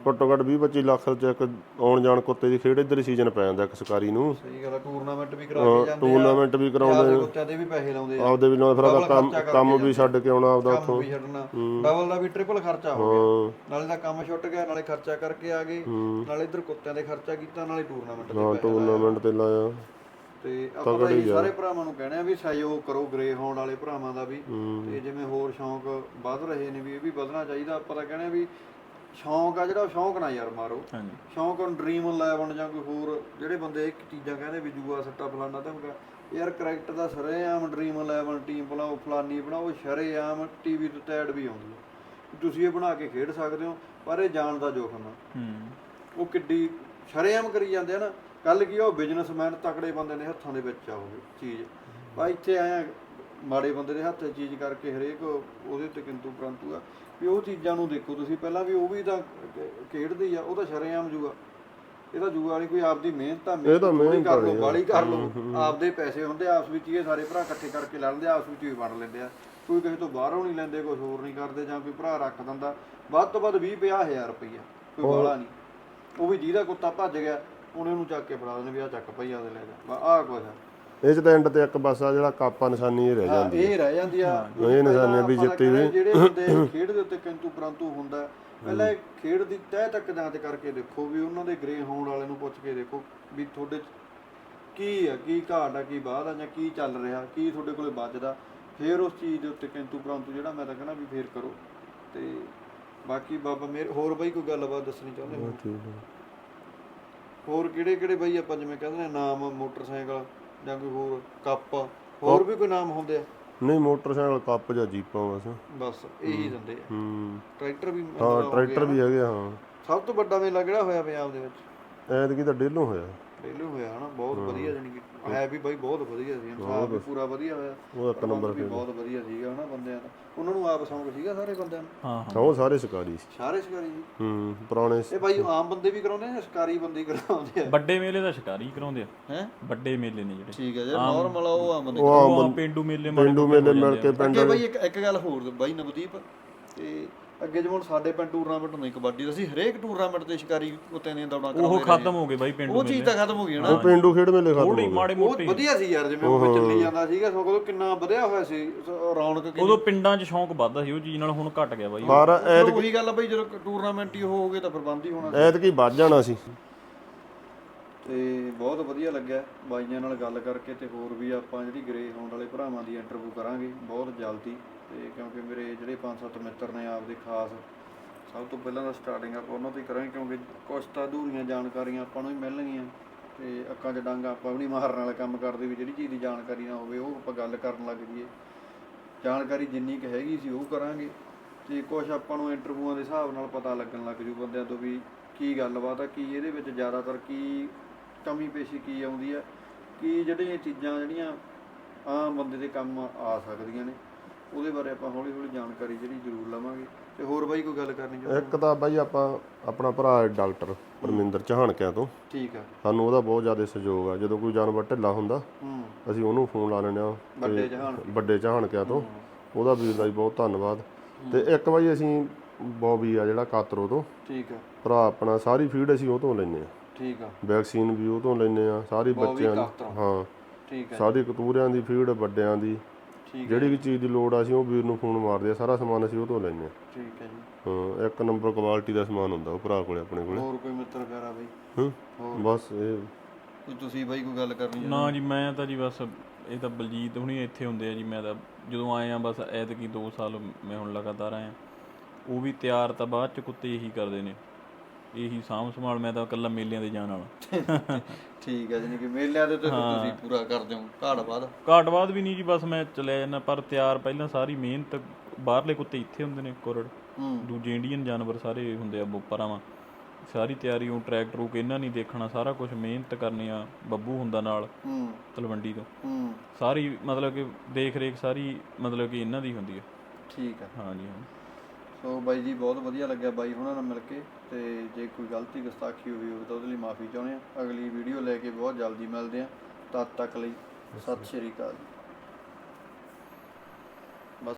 ਘੱਟੋ ਘੱਟ 20 25 ਲੱਖ ਚ ਇੱਕ ਆਉਣ ਜਾਣ ਕੁੱਤੇ ਦੀ ਖੇਡ ਇੱਧਰ ਸੀਜ਼ਨ ਪੈ ਜਾਂਦਾ ਇੱਕ ਸਰਕਾਰੀ ਨੂੰ। ਸਹੀ ਗੱਲ ਆ ਟੂਰਨਾਮੈਂਟ ਵੀ ਕਰਾ ਕੇ ਜਾਂਦੇ ਆ। ਟੂਰਨਾਮੈਂਟ ਵੀ ਕਰਾਉਂਦੇ ਆਪਦੇ ਨੇ ਕੁੱਤਿਆਂ ਦੇ ਵੀ ਪੈਸੇ ਲਾਉਂਦੇ ਆ। ਆਪਦੇ ਵੀ ਨਾਲ ਫਿਰ ਆਪਦਾ ਕੰਮ ਵੀ ਛੱਡ ਕੇ ਆਉਣਾ ਆਪਦਾ ਕੰਮ ਵੀ ਛੱਡਣਾ। ਡਬਲ ਦਾ ਵੀ ਟ੍ਰਿਪਲ ਖਰਚਾ ਹੋ ਗਿਆ। ਨਾਲੇ ਦਾ ਕੰਮ ਛੁੱਟ ਗਿਆ ਨਾਲੇ ਖਰਚਾ ਕਰਕੇ ਆ ਗਏ। ਨਾਲੇ ਇੱਧਰ ਕੁੱਤਿਆਂ ਦੇ ਖਰਚਾ ਕੀਤਾ ਨਾਲੇ ਟੂਰਨਾਮੈਂਟ ਤੇ ਪੈਸੇ ਟੂਰਨਾਮੈਂਟ ਤੇ ਲਾਇਆ। ਤੇ ਆਪਾਂ ਤਾਂ ਇਹੀ ਸਾਰੇ ਭਰਾਵਾਂ ਨੂੰ ਕਹਿਣਾ ਵੀ ਸਹਿਯੋਗ ਕਰੋ ਗ੍ਰੇ ਹੋਣ ਵਾਲੇ ਭਰਾਵਾਂ ਦਾ ਵੀ। ਤੇ ਜਿਵੇਂ ਹੋਰ ਸ਼ੌਂਕ ਵੱਧ ਰਹੇ ਨੇ ਵੀ ਇਹ ਵੀ ਵਧਣਾ ਚਾਹੀਦਾ। ਆਪਾਂ ਤਾਂ ਕਹਿੰਦੇ ਆ ਵੀ ਸ਼ੌਂਕ ਆ ਜਿਹੜਾ ਉਹ ਸ਼ੌਂਕ ਨਾ ਯਾਰ ਮਾਰੋ। ਹਾਂਜੀ। ਸ਼ੌਂਕ ਹੁਣ ਡ੍ਰੀਮ 11 ਜਾਂ ਕੋਈ ਹੋਰ ਜਿਹੜੇ ਬੰਦੇ ਇੱਕ ਚੀਜ਼ਾਂ ਕਹਿੰਦੇ ਵੀ ਜੂਆ ਸੱਟਾ ਫਲਾਨਾ ਧਮਕਾ ਯਾਰ ਕਰੈਕਟਰ ਦਾ ਸਰੇਆਮ ਡ੍ਰੀਮ 11 ਟੀਮ ਬਣਾਓ ਫਲਾਨੀ ਬਣਾਓ ਸ਼ਰੇਆਮ ਟੀਵੀ ਤੇ ਐਡ ਵੀ ਆਉਂਦੀ ਹੈ ਤੁਸੀਂ ਇਹ ਬਣਾ ਕੇ ਖੇਡ ਸਕਦੇ ਹੋ ਪਰ ਇਹ ਜਾਣ ਦਾ ਜੋਖਮ ਆ। ਹੂੰ। ਉਹ ਕਿੱਡੀ ਸ਼ਰੇਆਮ ਕਰੀ ਜਾਂਦੇ ਆ ਨਾ ਕੱਲ ਕੀ ਆ, ਉਹ ਬਿਜ਼ਨਸਮੈਨ ਤਕੜੇ ਬੰਦੇ ਦੇ ਹੱਥਾਂ ਦੇ ਵਿੱਚ ਆਉਗੇ ਚੀਜ਼। ਬਾ ਇੱਥੇ ਆਇਆ ਮਾੜੇ ਬੰਦੇ ਦੇ ਹੱਥ ਚੀਜ਼ ਕਰਕੇ ਹਰੇਕ ਉਹਦੇ ਤੇ ਕਿੰਤੂ ਪਰੰਤੂ ਆ। ਵੀ ਉਹ ਚੀਜ਼ਾਂ ਨੂੰ ਦੇਖੋ ਤੁਸੀਂ ਪਹਿਲਾਂ ਵੀ ਉਹ ਵੀ ਤਾਂ ਖੇਡਦੀ ਆ ਉਹ ਤਾਂ ਸ਼ਰੇਆਮ ਜੂਆ। ਇਹਦਾ ਜੂਆ ਵਾਲੀ ਕੋਈ ਆਪਦੀ ਮਿਹਨਤ ਆ ਇਹ ਤਾਂ ਮਿਹਨਤ ਕਰ ਲਓ ਆ। ਬਾਲੀ ਕਰ ਲਓ। ਆਪਦੇ ਪੈਸੇ ਹੁੰਦੇ ਆ, ਆਪਸ ਵਿੱਚ ਇਹ ਸਾਰੇ ਭਰਾ ਇਕੱਠੇ ਕਰਕੇ ਲੜਦੇ ਆ, ਆਪਸ ਵਿੱਚ ਹੀ ਵੰਡ ਲੈਂਦੇ ਆ। ਕੋਈ ਕਿਸੇ ਤੋਂ ਬਾਹਰੋਂ ਨਹੀਂ ਲੈਂਦੇ ਕੁਝ ਹੋਰ ਨਹੀਂ ਕਰਦੇ ਜਾਂ ਕੋਈ ਭਰਾ ਰੱਖ ਦਿੰਦਾ। ਵੱਧ ਤੋਂ ਵੱਧ 20 ਹਜ਼ਾਰ ਰੁਪਈਆ ਕੋਈ ਬਾਲਾ ਨਹੀਂ। ਉਹ ਵੀ ਜਿਹਦਾ ਕੁੱਤਾ ਭੱਜ ਗਿਆ ਉਹਨੇ ਉਹਨੂੰ ਚੱਕ ਕੇ ਫੜਾ ਦਿੰਦੇ ਵੀ ਆ ਚੱਕ ਪਈ ਆਦੇ ਲੈ ਜਾ। ਆ। ਇਹ ਚ ਤਾਂ ਐਂਡ ਤੇ ਇੱਕ ਬਸ ਆ ਜਿਹੜਾ ਕਾਪਾ ਨਿਸ਼ਾਨੀ ਇਹ ਰਹਿ ਹਾਂ, ਜਾਂਦੀ ਇਹ ਰਹਿ ਜਾਂਦੀ ਆ। ਇਹ ਨਿਸ਼ਾਨੀ ਵੀ ਜਿੱਤੀ ਜਿਹੜੇ ਬੰਦੇ ਖੇਡ ਦੇ ਉੱਤੇ ਕਿੰਤੂ ਪਰੰਤੂ ਹੁੰਦਾ ਪਹਿਲਾਂ ਇਹ ਖੇਡ ਦੀ ਤਹਿ ਤੱਕ ਜਾਂਚ ਕਰਕੇ ਦੇਖੋ ਵੀ ਉਹਨਾਂ ਦੇ ਗ੍ਰੇ ਹੋਣ ਵਾਲੇ ਨੂੰ ਪੁੱਛ ਕੇ ਦੇਖੋ ਵੀ ਤੁਹਾਡੇ ਕੀ ਆ ਕੀ ਘਾਟ ਆ ਕੀ ਬਾਤ ਆ ਜਾਂ ਕੀ ਚੱਲ ਰਿਹਾ ਕੀ ਤੁਹਾਡੇ ਕੋਲੇ ਵੱਜਦਾ ਫਿਰ ਉਸ ਚੀਜ਼ ਦੇ ਉੱਤੇ ਕਿੰਤੂ ਪਰੰਤੂ ਜਿਹੜਾ ਮੈਂ ਤਾਂ ਕਹਿੰਦਾ ਵੀ ਫੇਰ ਕਰੋ। ਤੇ ਬਾਕੀ ਬਾਬਾ ਮੇਰੇ ਹੋਰ ਬਈ ਕੋਈ ਗੱਲਬਾਤ ਦੱਸਣੀ ਚਾਹੁੰਦੇ ਹੋ? ਠੀਕ ਹੈ ਹੋਰ ਕਿਹੜੇ ਕਿਹੜੇ ਬਈ ਆਪਾਂ ਜਿਵੇਂ ਕਹਿੰਦੇ ਨੇ ਨਾਮ ਮੋਟਰਸਾਈਕਲ ਜਾਂ ਕੋਈ ਹੋਰ ਕੱਪ ਹੋਰ ਵੀ ਕੋਈ ਨਾਮ ਹੁੰਦੇ ਆ? ਨਹੀਂ ਮੋਟਰਸਾਈਕਲ ਕੱਪ ਜਾਂ ਜੀਪਾਂ ਬਸ। ਬਸ ਇਹੀ ਦਿੰਦੇ ਆ। ਹੂੰ। ਟਰੈਕਟਰ ਵੀ ਹਾਂ ਟਰੈਕਟਰ ਵੀ ਹੈਗੇ ਹਾਂ। ਸਭ ਤੋਂ ਵੱਡਾ ਮੇਲਾ ਕਿਹੜਾ ਹੋਇਆ ਪੰਜਾਬ ਦੇ ਵਿੱਚ? ਐਤਕੀ ਤਾਂ ਡੇਲੋਂ ਹੋਇਆ। ਪਹਿਲੋਂ ਹੋਇਆ ਹਨਾ ਬਹੁਤ ਵਧੀਆ ਜਾਨੀ ਕਿ ਹੈ ਵੀ ਬਾਈ ਬਹੁਤ ਵਧੀਆ ਸੀ ਇਨਸਾਫ ਵੀ ਪੂਰਾ ਵਧੀਆ ਹੋਇਆ ਉਹ ਇੱਕ ਨੰਬਰ ਵੀ ਬਹੁਤ ਵਧੀਆ ਸੀਗਾ ਹਨਾ ਬੰਦਿਆਂ ਦਾ। ਉਹਨਾਂ ਨੂੰ ਆਪ ਸੌਂਕ ਸੀਗਾ ਸਾਰੇ ਬੰਦਿਆਂ ਨੂੰ? ਹਾਂ ਹਾਂ। ਉਹ ਸਾਰੇ ਸ਼ਿਕਾਰੀ ਸੀ। ਸਾਰੇ ਸ਼ਿਕਾਰੀ ਜੀ ਹੂੰ ਪੁਰਾਣੇ ਇਹ ਬਾਈ ਆਮ ਬੰਦੇ ਵੀ ਕਰਾਉਂਦੇ ਨੇ ਸ਼ਿਕਾਰੀ ਬੰਦੇ ਕਰਾਉਂਦੇ ਆ? ਵੱਡੇ ਮੇਲੇ ਦਾ ਸ਼ਿਕਾਰੀ ਕਰਾਉਂਦੇ ਆ। ਹੈ? ਵੱਡੇ ਮੇਲੇ ਨੇ ਜਿਹੜੇ। ਠੀਕ ਹੈ ਜੀ ਨਾਰਮਲ ਉਹ ਆਮ ਬੰਦੇ ਉਹ ਉਹ ਪੇਂਡੂ ਮੇਲੇ ਮਾੜੇ ਪਿੰਡੂ ਮੇਲੇ ਮਿਲ ਕੇ ਪਿੰਡ ਬਾਈ ਇੱਕ ਇੱਕ ਗੱਲ ਹੋਰ ਬਾਈ ਨਵਦੀਪ ਤੇ ਅੱਗੇ ਜਿਵੇਂ ਹੁਣ ਸਾਡੇ ਪਿੰਡ ਟੂਰਨਾਮੈਂਟ ਹੁੰਦੇ ਕਬੱਡੀ ਦਾ ਸੀ ਹਰੇਕ ਟੂਰਨਾਮੈਂਟ ਤੇ ਸ਼ਿਕਾਰੀ ਕੁੱਤਿਆਂ ਦੀਆਂ ਦੌੜਾਂ ਉਹ ਕਰਾਉਂਦੇ ਰਹੇ ਖਤਮ ਹੋ ਗਏ ਬਾਈ ਪਿੰਡੂ ਉਹ ਚੀਜ਼ ਤਾਂ ਖਤਮ ਹੋ ਗਈ ਨਾ। ਉਹ ਪਿੰਡੂ ਖੇਡ ਮੇਲੇ ਖਤਮ ਹੋ ਗਏ। ਮਾੜੇ ਉਹ ਮੋਟੇ ਵਧੀਆ ਸੀ ਯਾਰ ਜਿਵੇਂ ਉਹ ਚੱਲੀ ਜਾਂਦਾ ਸੀਗਾ ਸਗੋਂ ਕਿੰਨਾ ਵਧਿਆ ਹੋਇਆ ਸੀ ਸ- ਰੌਣਕ ਕਿੰਨੀ ਉਦੋਂ ਪਿੰਡਾਂ 'ਚ ਸ਼ੌਂਕ ਵੱਧਦਾ ਸੀ ਉਹ ਚੀਜ਼ ਨਾਲ ਹੁਣ ਘਟ ਗਿਆ ਬਾਈ। ਪਰ ਉਹੀ ਗੱਲ ਆ ਬਈ ਜਦੋਂ ਟੂਰਨਾਮੈਂਟ ਹੀ ਹੋ ਗਏ ਤਾਂ ਫਿਰ ਬੰਦ ਹੀ ਹੋਣਾ ਸੀ। ਐਤਕੀ ਵੱਜ ਜਾਣਾ ਸੀ। ਤੇ ਬਹੁਤ ਵਧੀਆ ਲੱਗਿਆ ਬਾਈਆਂ ਨਾਲ ਗੱਲ ਕਰਕੇ ਤੇ ਹੋਰ ਵੀ ਆਪਾਂ ਜਿਹੜੀ ਗ੍ਰੇ ਹੋਣ ਵਾਲੇ ਭਰਾਵਾਂ ਦੀ ਇੰਟਰਵਿਊ ਕਰਾਂਗੇ ਬਹੁਤ ਜਲਦੀ। ਤੇ ਕਿਉਂਕਿ ਮੇਰੇ ਜਿਹੜੇ ਪੰਜ ਸੱਤ ਮਿੱਤਰ ਨੇ ਆਪਦੇ ਖਾਸ, ਸਭ ਤੋਂ ਪਹਿਲਾਂ ਤਾਂ ਸਟਾਰਟਿੰਗ ਆਪਾਂ ਉਹਨਾਂ ਤੋਂ ਹੀ ਕਰਾਂਗੇ, ਕਿਉਂਕਿ ਕੁਛ ਤਾਂ ਅਧੂਰੀਆਂ ਜਾਣਕਾਰੀਆਂ ਆਪਾਂ ਨੂੰ ਹੀ ਮਿਲਣਗੀਆਂ। ਤੇ ਅੱਖਾਂ 'ਚ ਡਾਂਗਾ ਆਪਾਂ ਵੀ ਨਹੀਂ ਮਾਰਨ ਵਾਲਾ ਕੰਮ ਕਰਦੇ ਵੀ ਜਿਹੜੀ ਚੀਜ਼ ਦੀ ਜਾਣਕਾਰੀ ਨਾ ਹੋਵੇ, ਉਹ ਆਪਾਂ ਗੱਲ ਕਰਨ ਲੱਗ ਜਾਈਏ। ਜਾਣਕਾਰੀ ਜਿੰਨੀ ਕੁ ਹੈਗੀ ਸੀ ਉਹ ਕਰਾਂਗੇ। ਤੇ ਕੁਝ ਆਪਾਂ ਨੂੰ ਇੰਟਰਵਿਊਆਂ ਦੇ ਹਿਸਾਬ ਨਾਲ ਪਤਾ ਲੱਗਣ ਲੱਗ ਜੂ ਬੰਦਿਆਂ ਤੋਂ ਵੀ ਕੀ ਗੱਲਬਾਤ ਆ, ਕੀ ਇਹਦੇ ਵਿੱਚ ਜ਼ਿਆਦਾਤਰ ਕੀ ਕਮੀ ਪੇਸ਼ੀ ਕੀ ਆਉਂਦੀ ਆ, ਕੀ ਜਿਹੜੀਆਂ ਚੀਜ਼ਾਂ ਜਿਹੜੀਆਂ ਆਮ ਬੰਦੇ ਦੇ ਕੰਮ ਆ ਸਕਦੀਆਂ ਨੇ। ਉਹਦੇ ਬਾਰੇ ਆਪਾਂ ਹੌਲੀ ਹੌਲੀ ਜਾਣਕਾਰੀ ਜਿਹੜੀ ਜ਼ਰੂਰ ਲਵਾਂਗੇ। ਤੇ ਹੋਰ ਬਾਈ ਕੋਈ ਗੱਲ ਕਰਨੀ ਚਾਹੁੰਦੇ ਇੱਕ ਤਾਂ ਬਾਈ ਆਪਾਂ ਆਪਣਾ ਭਰਾ ਹੈ ਡਾਕਟਰ ਪਰਮਿੰਦਰ ਚਾਹਣਕਿਆਂ ਤੋਂ। ਠੀਕ ਆ। ਸਾਨੂੰ ਉਹਦਾ ਬਹੁਤ ਜ਼ਿਆਦਾ ਸਹਿਯੋਗ ਆ। ਜਦੋਂ ਕੋਈ ਜਾਨਵਰ ਢਿੱਲਾ ਹੁੰਦਾ ਹੂੰ। ਅਸੀਂ ਉਹਨੂੰ ਫੋਨ ਲਾ ਲੈਂਦੇ ਆ ਵੱਡੇ ਜਹਾਨ ਵੱਡੇ ਚਾਹਣਕਿਆਂ ਤੋਂ। ਉਹਦਾ ਵੀ ਦਾ ਵੀ ਬਹੁਤ ਧੰਨਵਾਦ। ਤੇ ਇੱਕ ਬਾਈ ਅਸੀਂ ਬੌਬੀ ਆ ਜਿਹੜਾ ਕਾਤਰੋ ਤੋਂ। ਠੀਕ ਆ। ਭਰਾ ਆਪਣਾ ਸਾਰੀ ਫੀਡ ਅਸੀਂ ਉਹ ਤੋਂ ਲੈਂਦੇ ਆ ਠੀਕ ਆ। ਵੈਕਸੀਨ ਵੀ ਉਹ ਤੋਂ ਲੈਂਦੇ ਆ ਸਾਰੀ ਬੱਚਿਆਂ ਦੀ। ਹਾਂ। ਠੀਕ ਆ ਸਾਰੀ ਕਤੂਰਿਆਂ ਦੀ ਫੀਡ ਵੱਡਿਆਂ ਦੀ। ਠੀਕ ਜਿਹੜੀ ਵੀ ਚੀਜ਼ ਦੀ ਲੋੜ ਆ ਅਸੀਂ ਉਹ ਵੀਰ ਨੂੰ ਫੋਨ ਮਾਰਦੇ ਆ ਸਾਰਾ ਸਮਾਨ ਅਸੀਂ ਉਹ ਤੋਂ ਲੈਂਦੇ ਆ। ਠੀਕ ਹੈ ਜੀ। ਹਾਂ ਇੱਕ ਨੰਬਰ ਕੁਆਲਿਟੀ ਦਾ ਸਮਾਨ ਹੁੰਦਾ ਉਹ ਭਰਾ ਕੋਲੇ ਆਪਣੇ ਕੋਲੇ। ਹੋਰ ਕੋਈ ਮਿੱਤਰ ਪਿਆਰਾ ਬਾਈ? ਹੂੰ ਬਸ ਇਹ ਕੋਈ ਤੁਸੀਂ ਬਾਈ ਕੋਈ ਗੱਲ ਕਰਨੀ ਨਾ ਜੀ ਮੈਂ ਤਾਂ ਜੀ ਬਸ ਇਹ ਤਾਂ ਬਲਜੀਤ ਹੁਣੀ ਇੱਥੇ ਹੁੰਦੇ ਆ ਜੀ ਮੈਂ ਤਾਂ ਜਦੋਂ ਆਏ ਆ ਬਸ ਐਤਕੀ 2 ਸਾਲ ਮੈਂ ਹੁਣ ਲਗਾਤਾਰ ਆਇਆ। ਉਹ ਵੀ ਤਿਆਰ ਤਾਂ ਬਾਅਦ ਚ ਕੁੱਤੇ ਇਹੀ ਕਰਦੇ ਨੇ। ਇਹੀ ਸਾਂਭ ਸੰਭਾਲ ਮੈਂ ਤਾਂ ਇਕੱਲਾ ਮੇਲਿਆਂ ਦੇ ਜਾਣ ਵਾਲਾ। ਠੀਕ ਹੈ ਜਾਨੀ ਕਿ ਮੇਲਿਆਂ ਦੇ ਤੇ ਫਿਰ ਤੁਸੀਂ ਪੂਰਾ ਕਰਦੇ ਹੋ ਬਾਅਦ? ਘਾਟਵਾਦ ਵੀ ਨਹੀਂ ਜੀ ਬਸ ਮੈਂ ਚਲਿਆ ਜਾਂਦਾ ਪਰ ਤਿਆਰ ਪਹਿਲਾਂ ਸਾਰੀ ਮਿਹਨਤ ਬਾਹਰਲੇ ਕੁੱਤੇ ਇੱਥੇ ਹੁੰਦੇ ਨੇ ਕੁਰੜ। ਦੂਜੇ ਇੰਡੀਅਨ ਜਾਨਵਰ ਸਾਰੇ ਹੁੰਦੇ ਆ ਬੋਪਰਾਵਾਂ ਸਾਰੀ ਤਿਆਰੀ ਉਹ ਟਰੈਕ ਟਰੂਕ ਇਹਨਾਂ ਨਹੀਂ ਦੇਖਣਾ ਸਾਰਾ ਕੁਝ ਮਿਹਨਤ ਕਰਨੀ ਆ ਬੱਬੂ ਹੁੰਦਾ ਨਾਲ ਹੂੰ। ਤਲਵੰਡੀ ਤੋਂ। ਹੂੰ। ਸਾਰੀ ਮਤਲਬ ਕਿ ਦੇਖ ਰੇਖ ਸਾਰੀ ਮਤਲਬ ਕਿ ਇਹਨਾਂ ਦੀ ਹੁੰਦੀ ਹੈ ਠੀਕ ਹੈ ਹਾਂਜੀ ਹਾਂ। ਸੋ ਬਾਈ ਜੀ, ਬਹੁਤ ਵਧੀਆ ਲੱਗਿਆ ਬਾਈ ਉਹਨਾਂ ਨਾਲ ਮਿਲ ਕੇ ਤੇ ਜੇ ਕੋਈ ਗਲਤੀ ਗੁਸਤਾਖੀ ਹੋਈ ਹੋਵੇ ਤਾਂ ਉਹਦੇ ਲਈ ਮਾਫੀ ਚਾਹੁੰਦੇ ਆ ਅਗਲੀ ਵੀਡੀਓ ਲੈ ਕੇ ਬਹੁਤ ਜਲਦੀ ਮਿਲਦੇ ਆ ਤਦ ਤੱਕ ਲਈ ਸਤਿ ਸ਼੍ਰੀ ਅਕਾਲ